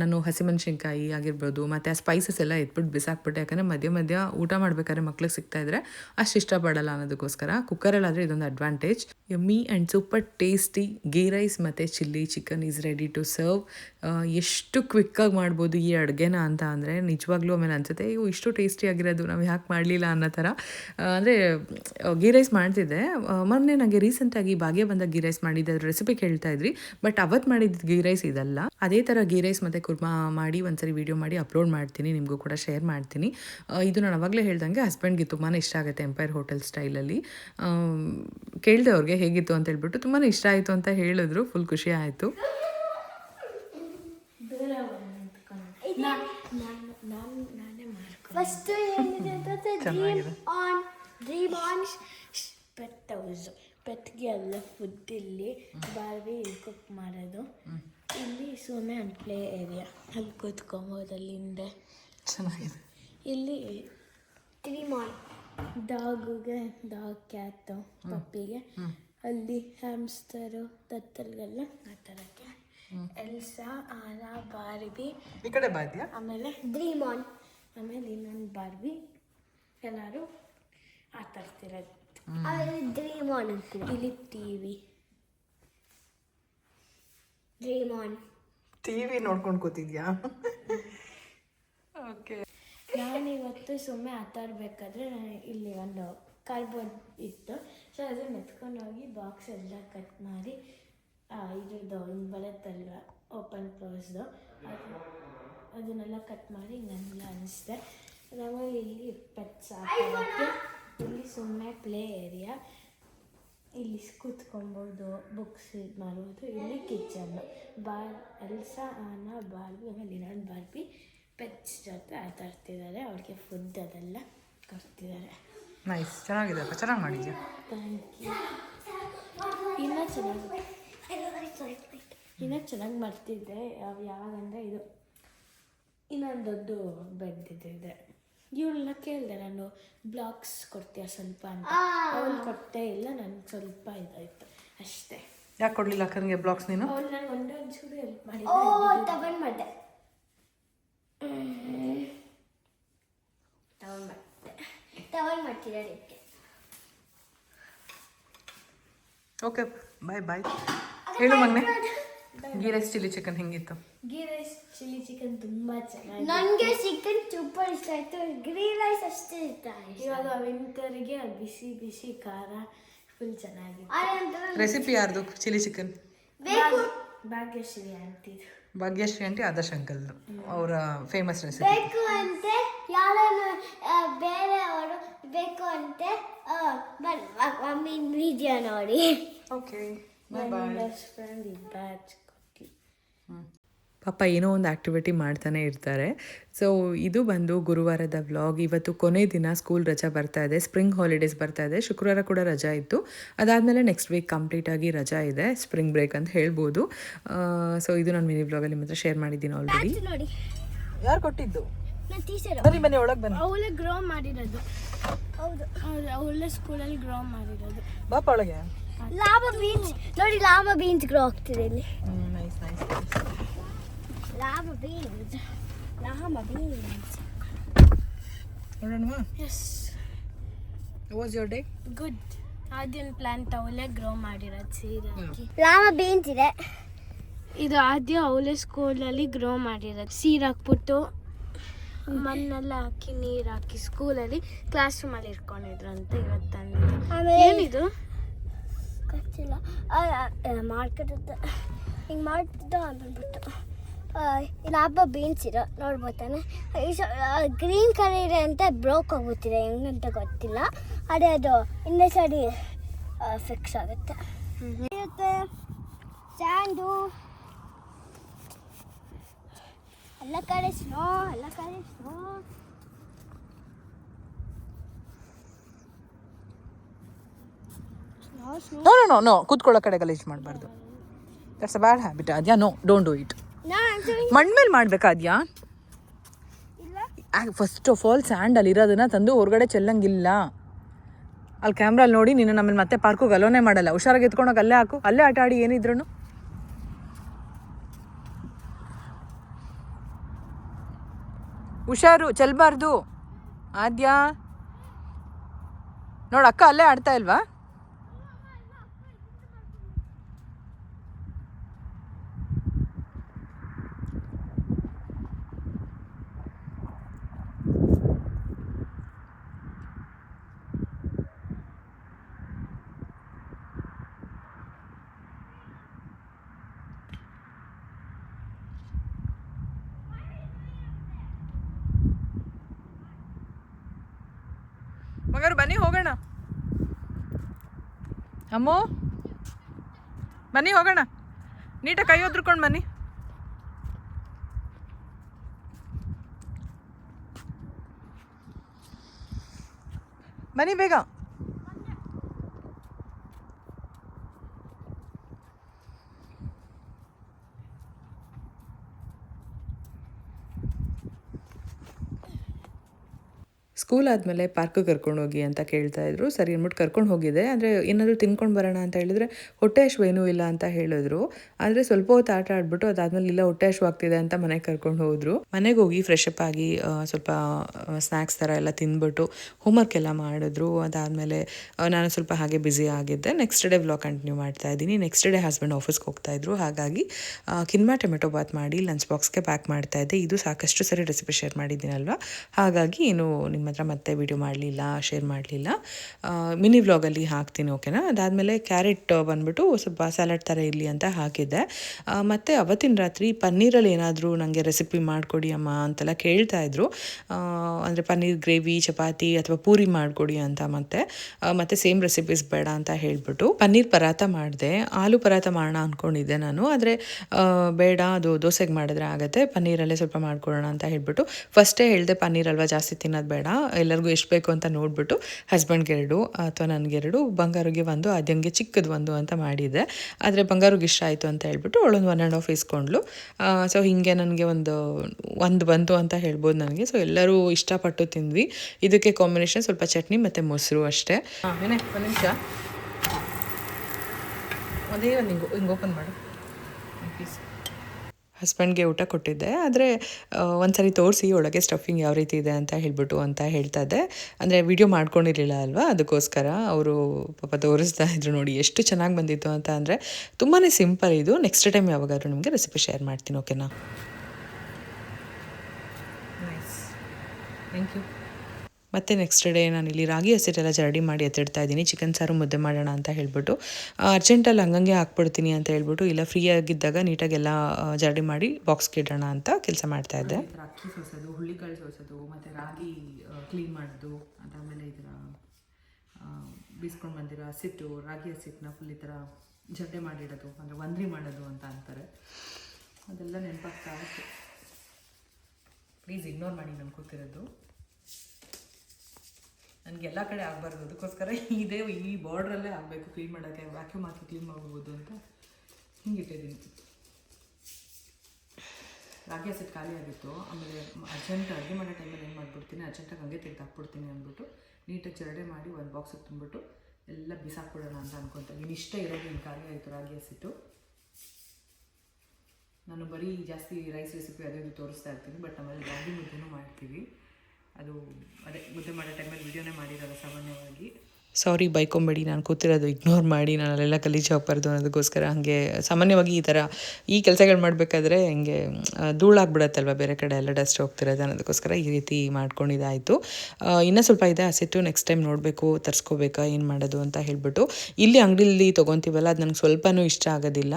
ನಾನು ಹಸಿಮೆಣಸಿನ್ಕಾಯಿ ಆಗಿರ್ಬೋದು, ಮತ್ತು ಆ ಸ್ಪೈಸಸ್ ಎಲ್ಲ ಎತ್ಬಿಟ್ಟು ಬಿಸಾಕ್ಬಿಟ್ಟೆ. ಯಾಕಂದರೆ ಮಧ್ಯ ಮಧ್ಯ ಊಟ ಮಾಡಬೇಕಾದ್ರೆ ಮಕ್ಳಿಗೆ ಸಿಗ್ತಾ ಇದ್ರೆ ಅಷ್ಟು ಇಷ್ಟಪಡಲ್ಲ ಅನ್ನೋದಕ್ಕೋಸ್ಕರ. ಕುಕ್ಕರಲ್ಲಾದರೆ ಇದೊಂದು advantage yummy and super tasty ghee rice ಮತ್ತು chilli chicken is ready to serve ಎಷ್ಟು ಕ್ವಿಕ್ಕಾಗಿ ಮಾಡ್ಬೋದು ಈ ಅಡುಗೆನ ಅಂತ ಅಂದರೆ ನಿಜವಾಗ್ಲೂ ಆಮೇಲೆ ಅನಿಸುತ್ತೆ ಇವು ಇಷ್ಟು ಟೇಸ್ಟಿಯಾಗಿರೋದು ನಾವು ಯಾಕೆ ಮಾಡಲಿಲ್ಲ ಅನ್ನೋ ಥರ. ಅಂದರೆ ಗೀ ರೈಸ್ ಮಾಡ್ತಿದ್ದೆ. ಮೊನ್ನೆ ನನಗೆ ರೀಸೆಂಟಾಗಿ ಭಾಗ್ಯ ಬಂದಾಗ ಗೀ ರೈಸ್ ಮಾಡಿದ್ದೆ, ಅದ್ರ ರೆಸಿಪಿ ಕೇಳ್ತಾ ಇದ್ರಿ ಬಟ್ ಅವತ್ತು ಮಾಡಿದ ಗೀ ರೈಸ್ ಇದಲ್ಲ. ಅದೇ ಥರ ಗೀ ರೈಸ್ ಮತ್ತು ಕುರ್ಮಾ ಮಾಡಿ ಒಂದ್ಸರಿ ವಿಡಿಯೋ ಮಾಡಿ ಅಪ್ಲೋಡ್ ಮಾಡ್ತೀನಿ, ನಿಮಗೂ ಕೂಡ ಶೇರ್ ಮಾಡ್ತೀನಿ. ಇದು ನಾನು ಅವಾಗಲೇ ಹೇಳ್ದಂಗೆ ಹಸ್ಬೆಂಡ್ಗೆ ತುಂಬಾ ಇಷ್ಟ ಆಗುತ್ತೆ ಎಂಪೈರ್ ಹೋಟೆಲ್ ಸ್ಟೈಲಲ್ಲಿ ಕೇಳಿದೆ ಅವ್ರಿಗೆ ಹೇಗಿತ್ತು ಅಂತ ಹೇಳ್ಬಿಟ್ಟು ತುಂಬಾ ಇಷ್ಟ ಆಯಿತು ಅಂತ ಹೇಳಿದ್ರು ಫುಲ್ ಖುಷಿ ಆಯಿತು
ನಾನೇ ಮಾಡ್ಕೊ
ಫಸ್ಟ್ ಏನಿದೆ ಅಂತ dream on dream on
pet house ಪೆಟ್ಗೆ ಎಲ್ಲ ಫುಡ್ ಇಲ್ಲಿ. ಬಾರ್ಬಿ ಇಲ್ಲಿ ಕುಕ್ ಮಾಡೋದು ಇಲ್ಲಿ ಸುಮ್ಮನೆ ಒಂದು ಪ್ಲೇ ಏರಿಯಾ ಅಲ್ಲಿ ಕೂತ್ಕೊಬೋದು ಅಲ್ಲಿ ಹಿಂದೆ.
ಚೆನ್ನಾಗಿದೆ.
ಇಲ್ಲಿ
ಡ್ರೀಮ್ ಆನ್
ಡಾಗುಗೆ ಡಾಗ್ ಕ್ಯಾಟು ಪಪ್ಪಿಗೆ ಅಲ್ಲಿ ಹ್ಯಾಮ್ಸ್ಟರು ತತ್ತಲ್ಗೆಲ್ಲ ಆ ಥರಕ್ಕೆ ಎಲ್ಸಾ ಆನ ಬಾರ್ಬಿ.
ಈ ಕಡೆ ಬಾದ್ಯಾ
ಆಮೇಲೆ
ಡ್ರೀಮ್ ಆನ್
ಆಮೇಲೆ ಇನ್ನೊಂದು ಬಾರ್ಬಿ ಎಲ್ಲರೂ ಆಟ ಆಡ್ತಿರೋದು
ಡ್ರೀಮ್ ಆನ್ ಅಂತೀವಿ
ಇಲ್ಲಿ T V
dream on
T V ನೋಡ್ಕೊಂಡು ಕೂತಿದ್ಯಾ? ಓಕೆ.
ನಾನಿವತ್ತು ಸುಮ್ಮನೆ ಆಟ ಆಡಬೇಕಾದ್ರೆ ಇಲ್ಲಿ ಒಂದು ಕಾರ್ಬೋರ್ಡ್ ಇತ್ತು. ಸೊ ಅದನ್ನ ಎತ್ಕೊಂಡು ಹೋಗಿ ಬಾಕ್ಸ್ ಎಲ್ಲ ಕಟ್ ಮಾಡಿ ಇದ್ರದ್ದು ಹಿಂಗೆ ಬರುತ್ತಲ್ವ ಓಪನ್ ಕ್ಲೋಸ್ದು ಅದು ಅದನ್ನೆಲ್ಲ ಕಟ್ ಮಾಡಿ ಹಿಂಗೆಲ್ಲ ಅನಿಸ್ದೆ. ನಾವು ಇಲ್ಲಿ ಪೆಟ್ಸ್ ಹಾಕೋದಕ್ಕೆ ಇಲ್ಲಿ ಸುಮ್ಮನೆ ಪ್ಲೇ ಏರಿಯಾ ಇಲ್ಲಿ ಕೂತ್ಕೊಬೋದು ಬುಕ್ಸ್ ಇದು ಮಾಡ್ಬೋದು. ಇಲ್ಲಿ ಕಿಚನ್ ಬಾರ್ ಎಲ್ಸ ಆನ ಬಾರ್ಬಿ ಆಮೇಲೆ ಇನ್ನೊಂದು ಬಾರ್ಬಿ ಪೆಟ್ಸ್ ಜೊತೆ ಆಟ ಆಡ್ತಿದ್ದಾರೆ. ಅವ್ರಿಗೆ ಫುಡ್ ಅದೆಲ್ಲ ಕೊಡ್ತಿದ್ದಾರೆ.
ನೈಸ್ ಚೆನ್ನಾಗಿದೆ ಚೆನ್ನಾಗಿ ಮಾಡಿದ್ಯಾ?
ಥ್ಯಾಂಕ್ ಯು ಇನ್ನೂ ಚೆನ್ನಾಗಿ ಇನ್ನೂ ಚೆನ್ನಾಗಿ ಮಾಡ್ತಿದ್ದೆ. ಯಾವ- ಯಾವಾಗಂದರೆ ಇದು ಇನ್ನೊಂದು ದೊಡ್ಡ ಬೆಡ್ ಇದ್ದಿದೆ ಇವಳನ್ನ ಕೇಳಿದೆ ನಾನು ಬ್ಲಾಕ್ಸ್ ಕೊಡ್ತೀಯ ಸ್ವಲ್ಪ ಅಂತ? ಅವಳು ಕೊಟ್ಟೇ ಇಲ್ಲ ನನಗೆ ಸ್ವಲ್ಪ ಇದಾಯ್ತು ಅಷ್ಟೇ.
ಯಾಕೆ ಕೊಡಲಿಲ್ಲ ಅಕ್ಕನಿಗೆ ಬ್ಲಾಕ್ಸ್ ನೀನು?
ಅವಳು ನನಗೆ ಒಂದೊಂದು ಚೂರು ಹೆಲ್ಪ್ ಮಾಡಿ
ಓ ತಗೊಂಡ್ ಮಾಡಿದೆ.
ತಗೊಂಡು
ಓಕೆ ಬಾಯ್ ಬಾಯ್ ಹೇಳು ಮಗ್ನೆ. ಗೀ ರೈಸ್ ಚಿಲ್ಲಿ ಚಿಕನ್ ಹೆಂಗಿತ್ತು?
ಗೀ ರೈಸ್ ಚಿಲ್ಲಿ ಚಿಕನ್ ತುಂಬ ಚೆನ್ನಾಗಿ
ನನಗೆ ಚಿಕನ್ ಸೂಪರ್ ಇಷ್ಟ ಆಯ್ತು. ಗ್ರೀ ರೈಸ್ ಅಷ್ಟೇ ಇಷ್ಟ ಆಯ್ತು.
ಇವಾಗ ವಿಂಟರ್ಗೆ ಬಿಸಿ ಬಿಸಿ ಖಾರ ಫುಲ್
ಚೆನ್ನಾಗಿ
ರೆಸಿಪಿ ಯಾರ್ದು? Chilli chicken.
ಬೇಕು.
Bhagyashree aunty
Bhagyashree aunty Adarsh uncle ಅವರ ಫೇಮಸ್ ರೆಸಿಪಿ
ಬೇಕು ಅಂತೆ ಯಾರನ್ನು ಬೇರೆ ಬೇರೆಯವರು ಬೇಕು ಅಂತೆ ಮಮ್ಮಿ ವಿಡಿಯೋ ನೋಡಿ.
ಓಕೆ
ನನ್ನ ಬೆಸ್ಟ್ ಫ್ರೆಂಡ್ ಬ್ಯಾಚ್ ಕೊಟ್ಟಿ.
ಪಾಪ ಏನೋ ಒಂದು ಆ್ಯಕ್ಟಿವಿಟಿ ಮಾಡ್ತಾನೆ ಇರ್ತಾರೆ. ಸೊ ಇದು ಬಂದು ಗುರುವಾರದ ವ್ಲಾಗ್ ಇವತ್ತು ಕೊನೆ ದಿನ ಸ್ಕೂಲ್ ರಜಾ ಬರ್ತಾ ಇದೆ. ಸ್ಪ್ರಿಂಗ್ ಹಾಲಿಡೇಸ್ ಬರ್ತಾ ಇದೆ. ಶುಕ್ರವಾರ ಕೂಡ ರಜಾ ಇತ್ತು. ಅದಾದಮೇಲೆ ನೆಕ್ಸ್ಟ್ ವೀಕ್ ಕಂಪ್ಲೀಟಾಗಿ ರಜಾ ಇದೆ. ಸ್ಪ್ರಿಂಗ್ ಬ್ರೇಕ್ ಅಂತ ಹೇಳ್ಬೋದು. ಸೊ ಇದು ನಾನು ಮಿನಿ ವ್ಲಾಗಲ್ಲಿ ನಿಮ್ಮ ಹತ್ರ ಶೇರ್ ಮಾಡಿದ್ದೀನಿ ಆಲ್ರೆಡಿ
ನೋಡಿ.
ಯಾರು ಕೊಟ್ಟಿದ್ದು?
ನಾನು ಟೀಚರ್
ಬನ್ನಿ ಬನ್ನಿ ಒಳಗೆ ಬಂದು
ಅವಳೆ ಗ್ರೋ ಮಾಡಿರೋದು.
ಹೌದು
ಹೌದು ಅವಳೇ ಸ್ಕೂಲಲ್ಲಿ ಗ್ರೋ ಮಾಡಿರೋದು.
ಬಾಪ ಒಳಗೆ
ಲಾಮ ಬೀನ್ಸ್ ನೋಡಿ ಲಾಭ ಬೀನ್ಸ್ ಗ್ರೋ ಆಗ್ತಿದೆ ಇಲ್ಲಿ.
Nice nice
lima beans lima beans
ನೋಡೋಣ
yes
was your day
good ಆದ್ಯನ್ plant ಅವಲೇ ಗ್ರೋ ಮಾಡಿರೋದು ಸೀರೆ ಹಾಕಿ
ಲಾವ ಬೀನ್ಸ್ ಇದೆ.
ಇದು ಆದ್ಯ ಅವಳೇ ಸ್ಕೂಲಲ್ಲಿ ಗ್ರೋ ಮಾಡಿರೋದು. ಸೀರೆ ಹಾಕ್ಬಿಟ್ಟು ಮಣ್ಣೆಲ್ಲ ಹಾಕಿ ನೀರು ಹಾಕಿ ಸ್ಕೂಲಲ್ಲಿ ಕ್ಲಾಸ್ ರೂಮಲ್ಲಿ ಇಟ್ಕೊಂಡಿದ್ರು ಅಂತ ಇವತ್ತು ತಂದಿದ್ದು
ಆಮೇಲೆ
ಏನಿದು?
ಗೊತ್ತಿಲ್ಲ. ಮಾರ್ಕೆಟ್ ಹಿಂಗೆ ಮಾಡ್ತಿದ್ದ ಅಂದ್ಬಿಟ್ಟು. ಇಲ್ಲಿ ಹಬ್ಬ ಬೀನ್ಸ್ ಇರೋ ನೋಡ್ಬೋತಾನೆ ಗ್ರೀನ್ ಕಲರ್ ಇದೆ ಅಂತ ಬ್ರೋಕ್ ಹೋಗುತ್ತಿದೆ ಹೆಂಗಂತ ಗೊತ್ತಿಲ್ಲ. ಅದೇ ಅದು, ಹಿಂದೆ ಸೈಡಿ ಫಿಕ್ಸ್ ಆಗುತ್ತೆ. ಇರುತ್ತೆ. ಸ್ಟ್ಯಾಂಡು ಎಲ್ಲ ಕಡೆ ಸ್ನೋ ಎಲ್ಲ ಕಡೆ snow
no no no no ಕೂತ್ಕೊಳ್ಳೋ ಕಡೆ ಗಲೀಜು ಮಾಡಬಾರ್ದು. ದಟ್ಸ್ ಅ ಬ್ಯಾಡ್ ಹ್ಯಾಬಿಟ್ ಅದ್ಯಾ ನೋ ಡೋಂಟ್ ಡೂ ಇಟ್
ನಾನು
ಮಣ್ಣ್ ಮೇಲೆ ಮಾಡ್ಬೇಕಾದ್ಯಾ? ಫಸ್ಟ್ ಆಫ್ ಆಲ್ ಸ್ಯಾಂಡಲ್ಲಿ ಇರೋದನ್ನ ತಂದು ಹೊರಗಡೆ ಚೆಲ್ಲಂಗಿಲ್ಲ. ಅಲ್ಲಿ ಕ್ಯಾಮ್ರಲ್ಲಿ ನೋಡಿ ನಿನ್ನ ನಮ್ಮನ್ನು ಮತ್ತೆ ಪಾರ್ಕಿಗೆ ಅಲೋನೇ ಮಾಡಲ್ಲ. ಹುಷಾರಾಗಿ ಎತ್ಕೊಂಡೋಗಿ ಅಲ್ಲೇ ಹಾಕು. ಅಲ್ಲೇ ಆಟ ಆಡಿ ಏನಿದ್ರು ಹುಷಾರು ಚೆಲ್ಬಾರ್ದು. ಆದ್ಯಾ? ನೋಡು ಅಕ್ಕ ಅಲ್ಲೇ ಆಡ್ತಾ ಇಲ್ವಾ? ಮಗರು ಬನ್ನಿ ಹೋಗೋಣ. ಅಮ್ಮೋ ಬನ್ನಿ ಹೋಗೋಣ. ನೀಟಾಗಿ ಕೈ ಒದ್ರಕೊಂಡು ಬನ್ನಿ. ಬನ್ನಿ ಬೇಗ. ಸ್ಕೂಲ್ ಆದಮೇಲೆ ಪಾರ್ಕಿಗೆ ಕರ್ಕೊಂಡು ಹೋಗಿ ಅಂತ ಕೇಳ್ತಾ ಇದ್ರು. ಸರಿ ಅಂದ್ಬಿಟ್ಟು ಕರ್ಕೊಂಡು ಹೋಗಿದ್ದೆ. ಅಂದರೆ ಏನಾದರೂ ತಿನ್ಕೊಂಡು ಬರೋಣ ಅಂತ ಹೇಳಿದ್ರೆ ಹೊಟ್ಟೆ ಹಶ್ವ ಏನೂ ಇಲ್ಲ ಅಂತ ಹೇಳಿದ್ರು. ಆದರೆ ಸ್ವಲ್ಪ ಹೊತ್ತು ಆಟ ಆಡ್ಬಿಟ್ಟು ಅದಾದ್ಮೇಲೆ ಇಲ್ಲ ಹೊಟ್ಟೆ ಹಶ್ವ ಆಗ್ತಿದೆ ಅಂತ ಮನೆಗೆ ಕರ್ಕೊಂಡು ಹೋದ್ರು. ಮನೆಗೆ ಹೋಗಿ ಫ್ರೆಶ್ ಅಪ್ ಆಗಿ ಸ್ವಲ್ಪ ಸ್ನ್ಯಾಕ್ಸ್ ಥರ ಎಲ್ಲ ತಿಂದ್ಬಿಟ್ಟು ಹೋಮ್ವರ್ಕ್ ಎಲ್ಲ ಮಾಡಿದ್ರು. ಅದಾದಮೇಲೆ ನಾನು ಸ್ವಲ್ಪ ಹಾಗೆ ಬ್ಯುಸಿ ಆಗಿದ್ದೆ. ನೆಕ್ಸ್ಟ್ ಡೇ ವ್ಲಾಗ್ ಕಂಟಿನ್ಯೂ ಮಾಡ್ತಾ ಇದ್ದೀನಿ. ನೆಕ್ಸ್ಟ್ ಡೇ ಹಸ್ಬೆಂಡ್ ಆಫೀಸ್ಗೆ ಹೋಗ್ತಾ ಇದ್ರು. ಹಾಗಾಗಿ ಕಿನ್ಮಾ ಟೊಮೆಟೊ ಬಾತ್ ಮಾಡಿ ಲಂಚ್ ಬಾಕ್ಸ್ಗೆ ಪ್ಯಾಕ್ ಮಾಡ್ತಾ ಇದ್ದೆ. ಇದು ಸಾಕಷ್ಟು ಸರಿ ರೆಸಿಪಿ ಶೇರ್ ಮಾಡಿದ್ದೀನಲ್ವಾ? ಹಾಗಾಗಿ ಏನು ನಿಮ್ಮ ಮತ್ತೆ ವಿಡಿಯೋ ಮಾಡಲಿಲ್ಲ ಶೇರ್ ಮಾಡಲಿಲ್ಲ. ಮಿನಿ ವ್ಲಾಗಲ್ಲಿ ಹಾಕ್ತೀನಿ ಓಕೆನಾ ಅದಾದಮೇಲೆ ಕ್ಯಾರೆಟ್ ಬಂದ್ಬಿಟ್ಟು ಸ್ವಲ್ಪ ಸ್ಯಾಲಡ್ ಥರ ಇರಲಿ ಅಂತ ಹಾಕಿದ್ದೆ. ಮತ್ತು ಅವತ್ತಿನ ರಾತ್ರಿ ಪನ್ನೀರಲ್ಲಿ ಏನಾದರೂ ನನಗೆ ರೆಸಿಪಿ ಮಾಡಿಕೊಡಿ ಅಮ್ಮ ಅಂತೆಲ್ಲ ಕೇಳ್ತಾ ಇದ್ರು. ಅಂದರೆ ಪನ್ನೀರ್ ಗ್ರೇವಿ, ಚಪಾತಿ ಅಥವಾ ಪೂರಿ ಮಾಡಿಕೊಡಿ ಅಂತ ಮತ್ತೆ ಮತ್ತೆ ಸೇಮ್ ರೆಸಿಪೀಸ್ ಬೇಡ ಅಂತ ಹೇಳಿಬಿಟ್ಟು ಪನ್ನೀರ್ ಪರಾತ ಮಾಡಿದೆ. ಆಲೂ ಪರಾತ ಮಾಡೋಣ ಅಂದ್ಕೊಂಡಿದ್ದೆ ನಾನು. ಆದರೆ ಬೇಡ, ಅದು ದೋಸೆಗೆ ಮಾಡಿದ್ರೆ ಆಗುತ್ತೆ, ಪನ್ನೀರಲ್ಲೇ ಸ್ವಲ್ಪ ಮಾಡ್ಕೊಳ್ಳೋಣ ಅಂತ ಹೇಳ್ಬಿಟ್ಟು ಫಸ್ಟೇ ಹೇಳಿದೆ ಪನ್ನೀರ್ ಅಲ್ವಾ ಜಾಸ್ತಿ ತಿನ್ನೋದು ಬೇಡ. ಎಲ್ಲರಿಗೂ ಎಷ್ಟು ಬೇಕು ಅಂತ ನೋಡಿಬಿಟ್ಟು ಹಸ್ಬೆಂಡ್ಗೆ ಎರಡು ಅಥವಾ ನನಗೆರಡು ಬಂಗಾರಿಗೆ ಒಂದು ಅದಂಗೆ ಚಿಕ್ಕದು ಒಂದು ಅಂತ ಮಾಡಿದ್ದೆ ಆದರೆ ಬಂಗಾರಿಗೆ ಇಷ್ಟ ಆಯಿತು ಅಂತ ಹೇಳ್ಬಿಟ್ಟು ಅವಳೊಂದು ಒನ್ ಆ್ಯಂಡ್ ಆಫ್ ಇಸ್ಕೊಂಡ್ಲು ಸೊ ಹೀಗೆ ನನಗೆ ಒಂದು ಒಂದು ಬಂತು ಅಂತ ಹೇಳ್ಬೋದು ನನಗೆ. ಸೊ ಎಲ್ಲರೂ ಇಷ್ಟಪಟ್ಟು ತಿಂದ್ವಿ. ಇದಕ್ಕೆ ಕಾಂಬಿನೇಷನ್ ಸ್ವಲ್ಪ ಚಟ್ನಿ ಮತ್ತು ಮೊಸರು ಅಷ್ಟೇ. ಒಂದು ನಿಮಿಷ. ಅದೇ ಒಂದು ಹಿಂಗೆ ಹಿಂಗೆ ಓಪನ್ ಮಾಡು. ಪ್ಲೀಸ್ ಹಸ್ಬೆಂಡ್ಗೆ ಊಟ ಕೊಟ್ಟಿದ್ದೆ. ಆದರೆ ಒಂದ್ಸರಿ ತೋರಿಸಿ ಒಳಗೆ ಸ್ಟಫಿಂಗ್ ಯಾವ ರೀತಿ ಇದೆ ಅಂತ ಹೇಳ್ಬಿಟ್ಟು ಅಂತ ಹೇಳ್ತಾ ಇದ್ದೆ. ಅಂದರೆ ವಿಡಿಯೋ ಮಾಡ್ಕೊಂಡಿರಲಿಲ್ಲ ಅಲ್ವಾ? ಅದಕ್ಕೋಸ್ಕರ ಅವರು ಪಾಪ ತೋರಿಸ್ತಾ ಇದ್ರು ನೋಡಿ ಎಷ್ಟು ಚೆನ್ನಾಗಿ ಬಂದಿತ್ತು ಅಂತ. ಅಂದರೆ ತುಂಬಾ ಸಿಂಪಲ್ ಇದು. ನೆಕ್ಸ್ಟ್ ಟೈಮ್ ಯಾವಾಗಾದ್ರೂ ನಿಮಗೆ ರೆಸಿಪಿ ಶೇರ್ ಮಾಡ್ತೀನಿ, ಓಕೆನಾ? ಥ್ಯಾಂಕ್ ಯು ಮತ್ತೆ ನೆಕ್ಸ್ಟ್ ಡೇ ನಾನು ಇಲ್ಲಿ ರಾಗಿ ಹಸಿಟ್ಟೆಲ್ಲ ಜರಡಿ ಮಾಡಿ ಎತ್ತಿಡ್ತಾ ಇದ್ದೀನಿ. ಚಿಕನ್ ಸಾರು ಮುದ್ದೆ ಮಾಡೋಣ ಅಂತ ಹೇಳ್ಬಿಟ್ಟು ಅರ್ಜೆಂಟಲ್ಲಿ ಹಂಗಂಗೆ ಹಾಕ್ಬಿಡ್ತೀನಿ ಅಂತ ಹೇಳ್ಬಿಟ್ಟು, ಇಲ್ಲ ಫ್ರೀ ಆಗಿದ್ದಾಗ ನೀಟಾಗೆಲ್ಲ ಜರಡಿ ಮಾಡಿ ಬಾಕ್ಸ್ಗೆ ಇಡೋಣ ಅಂತ ಕೆಲಸ ಮಾಡ್ತಾ ಇದ್ದೆ. ಅಕ್ಕಿ ಸೋಸೋದು, ಹುಳ್ಳಿಕಾಳು ಸೋಸೋದು, ಮತ್ತು ರಾಗಿ ಕ್ಲೀನ್ ಮಾಡೋದು, ಅದಾದಮೇಲೆ ಥರ ಬೀಸ್ಕೊಂಡು ಬಂದಿರೋ ಹಸಿಟ್ಟು, ರಾಗಿ ಹಸಿಟ್ಟನ್ನ ಫುಲ್ ಈ ಥರ ಜಡ್ಡೆ ಮಾಡಿಡೋದು ಅಂದರೆ ಒಂದ್ರಿ ಮಾಡೋದು ಅಂತ ಅಂತಾರೆ. ಅದೆಲ್ಲ ನೆನಪಾಗ್ತಾ ಪ್ಲೀಸ್ ಇಗ್ನೋರ್ ಮಾಡಿ ನಾನು ಕೂತಿರೋದು. ನನಗೆ ಎಲ್ಲ ಕಡೆ ಆಗಬಾರ್ದು. ಅದಕ್ಕೋಸ್ಕರ ಇದೇ ಈ ಬಾರ್ಡ್ರಲ್ಲೇ ಆಗಬೇಕು. ಕ್ಲೀನ್ ಮಾಡೋಕ್ಕೆ ವ್ಯಾಕ್ಯೂಮ್ ಹಾಕಿ ಕ್ಲೀನ್ ಮಾಡ್ಬೋದು ಅಂತ ಹಿಂಗಿಟ್ಟಿದ್ದೀನಿ. ರಾಗಿ ಹಸಿಟ್ಟು ಖಾಲಿ ಆಗಿತ್ತು. ಆಮೇಲೆ ಅರ್ಜೆಂಟ್ ಅಡುಗೆ ಮಾಡೋ ಟೈಮಲ್ಲಿ ಏನು ಮಾಡ್ಬಿಡ್ತೀನಿ? ಅರ್ಜೆಂಟಾಗಿ ಹಂಗೆ ತೆಗೆದು ಹಾಕ್ಬಿಡ್ತೀನಿ ಅಂದ್ಬಿಟ್ಟು ನೀಟಾಗಿ ಚರಡೆ ಮಾಡಿ ಒಂದು ಬಾಕ್ಸಿಗೆ ತುಂಬಿಟ್ಟು ಎಲ್ಲ ಬಿಸಾಕ್ಬಿಡೋಣ ಅಂತ ಅನ್ಕೊತೀನಿ ಇಷ್ಟ ಇರೋದು ಇನ್ನು ಖಾಲಿ ಆಯಿತು ರಾಗಿ ಹಸಿಟ್ಟು ನಾನು ಬರೀ ಜಾಸ್ತಿ ರೈಸ್ ರೆಸಿಪಿ ಅದೇ ತೋರಿಸ್ತಾ ಇರ್ತೀನಿ. ಬಟ್ ಆಮೇಲೆ ರಾಗಿ ಮುದ್ದೆನೂ ಮಾಡ್ತೀವಿ. ಅದು ಅದೇ ಮುದ್ದೆ ಮಾಡೋ ಟೈಮಲ್ಲಿ ವಿಡಿಯೋನೇ ಮಾಡಿರಲ್ಲ ಸಾಮಾನ್ಯವಾಗಿ. ಸಾರಿ ಬೈಕೊಂಬೇಡಿ. ನಾನು ಕೂತಿರೋದು ಇಗ್ನೋರ್ ಮಾಡಿ ನಾನು ಅಲ್ಲೆಲ್ಲ ಗಲೀಜು ಹಾಕ್ಬಾರ್ದು ಅನ್ನೋದಕ್ಕೋಸ್ಕರ ಹಾಗೆ ಸಾಮಾನ್ಯವಾಗಿ ಈ ಥರ ಈ ಕೆಲಸಗಳು ಮಾಡಬೇಕಾದ್ರೆ ಹಿಂಗೆ ಆ, ಧೂಳಾಗ್ಬಿಡತ್ತಲ್ವ ಬೇರೆ ಕಡೆ ಎಲ್ಲ ಡಸ್ಟ್ ಹೋಗ್ತಿರೋದು ಅನ್ನೋದಕ್ಕೋಸ್ಕರ ಈ ರೀತಿ ಮಾಡ್ಕೊಂಡಿದ್ದಾಯಿತು ಇನ್ನೂ ಸ್ವಲ್ಪ ಇದೆ ಹಸಿಟ್ಟು ನೆಕ್ಸ್ಟ್ ಟೈಮ್ ನೋಡಬೇಕು ತರಿಸ್ಕೋಬೇಕಾ ಏನು ಮಾಡೋದು ಅಂತ ಹೇಳಿಬಿಟ್ಟು. ಇಲ್ಲಿ ಅಂಗಡಿಲಿ ತೊಗೊತೀವಲ್ಲ ಅದು ನಂಗೆ ಸ್ವಲ್ಪನೂ ಇಷ್ಟ ಆಗೋದಿಲ್ಲ.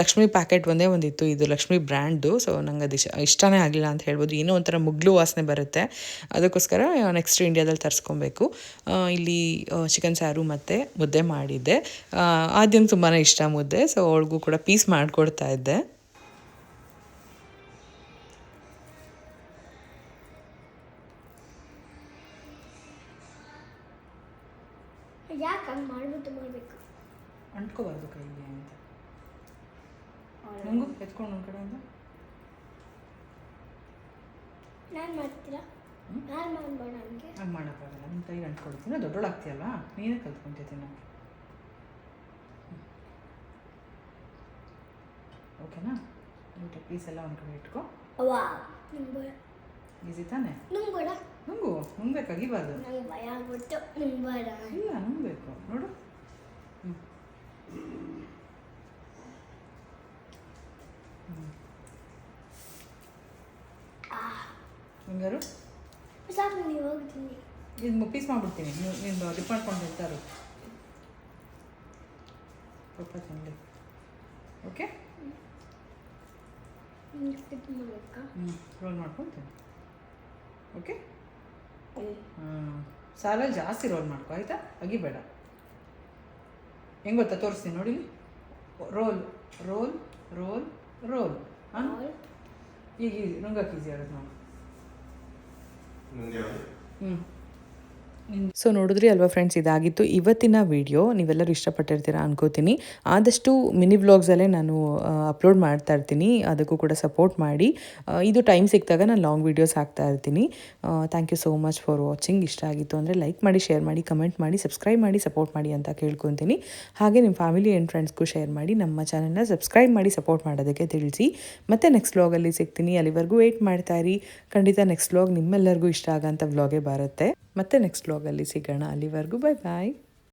ಲಕ್ಷ್ಮಿ ಪ್ಯಾಕೆಟ್ ಒಂದೇ ಒಂದಿತ್ತು ಇದು ಲಕ್ಷ್ಮಿ ಬ್ರ್ಯಾಂಡ್ದು ಸೊ ನಂಗೆ ಅದು ಇಷ್ಟ ಇಷ್ಟನೇ ಆಗಲಿಲ್ಲ ಅಂತ ಹೇಳ್ಬೋದು. ಏನೋ ಒಂಥರ ಮುಗ್ಲು ವಾಸನೆ ಬರುತ್ತೆ. ಅದಕ್ಕೋಸ್ಕರ ನೆಕ್ಸ್ಟ್ ಇಂಡಿಯಾದಲ್ಲಿ ತರಿಸ್ಕೊಬೇಕು. ಇಲ್ಲಿ ಚಿಕನ್ ಸಾರು ಮತ್ತು ಮುದ್ದೆ ಮಾಡಿದ್ದೆ. ಆದ್ಯಂಗೆ ತುಂಬಾ ಇಷ್ಟ ಮುದ್ದೆ ಸೊ ಅವಳಿಗೂ ಕೂಡ ಪೀಸ್ ಮಾಡಿಕೊಡ್ತಾ ಇದ್ದೆ.
ಯಾಕೆ ಹಂಗೆ ಮಾಡ್ಬಿಟ್ಟು ಮಾಡಬೇಕು?
ಅಂಟ್ಕೋಬಾರ್ದು ಕೈಗೆ ಅಂತ. ನನಗೂ ಎತ್ಕೊಂಡು ಒಂದು ಕಡೆಯಿಂದ?
ನಾನು ಮಾಡ್ತೀರಾ? ಹಂಗೆ
ಮಾಡೋಕ್ಕಾಗಲ್ಲ ನಿಮ್ಮ ಕೈಗೆ ಅಂಟ್ಕೊಳ್ತೀನಿ ದೊಡ್ಡೋಳಾಗ್ತೀಯಲ್ಲ ನೀನೇ ಕಲ್ತ್ಕೊಂತಿದ್ದೀನಿ ನಾವು ಓಕೆನಾ? ಊಟ ಪೀಸ್ ಎಲ್ಲ ಒಂದು ಕಡೆ ಇಟ್ಕೊ. ಈಸಿ ತಾನೆ?
ನುಂಗು?
ನುಂಗ್ಬೇಕು ಅಗಿಬಾರ್ದು ಇಲ್ಲ ನುಂಗ್ಬೇಕು ನೋಡು. ಹ್ಞೂ ಹಂಗಾರು
ಸಾಕು ನೀವು ಹೋಗ್ತೀನಿ.
ಇದು ಪೀಸ್ ಮಾಡ್ಬಿಡ್ತೀನಿ. ನೀವು ನೀನು ಡಿಪ್ ಮಾಡ್ಕೊಂಡು ಇರ್ತಾರು. ಸ್ವಲ್ಪ ತಿನ್ನಲಿ ಓಕೆ ಹ್ಞೂ ರೋಲ್ ಮಾಡ್ಕೊತೀನಿ ಓಕೆ ಹಾಂ ಸಾಲಲ್ಲಿ ಜಾಸ್ತಿ ರೋಲ್ ಮಾಡ್ಕೊ ಆಯಿತಾ? ಅಗಿಬೇಡ. ಹೆಂಗೆ ಗೊತ್ತಾ? ತೋರಿಸ್ತೀನಿ ನೋಡಿ ರೋಲ್ ರೋಲ್ ರೋಲ್ ರೋಲ್ ಹಾಂ ಈಗ ನುಂಗಕ್ಕೆ ಈಸಿ ಆಗುತ್ತೆ ನೋಡಿ ಹ್ಞೂ ಸೊ ನೋಡಿದ್ರಿ ಅಲ್ವಾ ಫ್ರೆಂಡ್ಸ್ ಇದಾಗಿತ್ತು ಇವತ್ತಿನ ವಿಡಿಯೋ ನೀವೆಲ್ಲರೂ ಇಷ್ಟಪಟ್ಟಿರ್ತೀರ ಅನ್ಕೋತೀನಿ. ಆದಷ್ಟು ಮಿನಿ ವ್ಲಾಗ್ಸಲ್ಲೇ ನಾನು ಅಪ್ಲೋಡ್ ಮಾಡ್ತಾ ಇರ್ತೀನಿ. ಅದಕ್ಕೂ ಕೂಡ ಸಪೋರ್ಟ್ ಮಾಡಿ. ಇದು ಟೈಮ್ ಸಿಕ್ಕಿದಾಗ ನಾನು ಲಾಂಗ್ ವೀಡಿಯೋಸ್ ಹಾಕ್ತಾ ಇರ್ತೀನಿ. Thank you so much for watching ಇಷ್ಟ ಆಗಿತ್ತು ಅಂದರೆ ಲೈಕ್ ಮಾಡಿ ಶೇರ್ ಮಾಡಿ ಕಮೆಂಟ್ ಮಾಡಿ ಸಬ್ಸ್ಕ್ರೈಬ್ ಮಾಡಿ ಸಪೋರ್ಟ್ ಮಾಡಿ ಅಂತ ಕೇಳ್ಕೊತೀನಿ. ಹಾಗೆ ನಿಮ್ಮ ಫ್ಯಾಮಿಲಿ ಆ್ಯಂಡ್ ಫ್ರೆಂಡ್ಸ್ಗೂ ಶೇರ್ ಮಾಡಿ, ನಮ್ಮ ಚಾನಲ್ನ ಸಬ್ಸ್ಕ್ರೈಬ್ ಮಾಡಿ ಸಪೋರ್ಟ್ ಮಾಡೋದಕ್ಕೆ ತಿಳಿಸಿ. ಮತ್ತೆ ನೆಕ್ಸ್ಟ್ ವ್ಲಾಗಲ್ಲಿ ಸಿಗ್ತೀನಿ. ಅಲ್ಲಿವರೆಗೂ ವೆಯ್ಟ್ ಮಾಡ್ತಾ ಇರಿ. ಖಂಡಿತ ನೆಕ್ಸ್ಟ್ ವ್ಲಾಗ್ ನಿಮ್ಮೆಲ್ಲರಿಗೂ ಇಷ್ಟ ಆಗೋಂಥ ವ್ಲಾಗೇ ಬರುತ್ತೆ. ಮತ್ತೆ ನೆಕ್ಸ್ಟ್ ವ್ಲಾಗಲ್ಲಿ ಸಿಗೋಣ ಅಲ್ಲಿವರೆಗೂ. Bye bye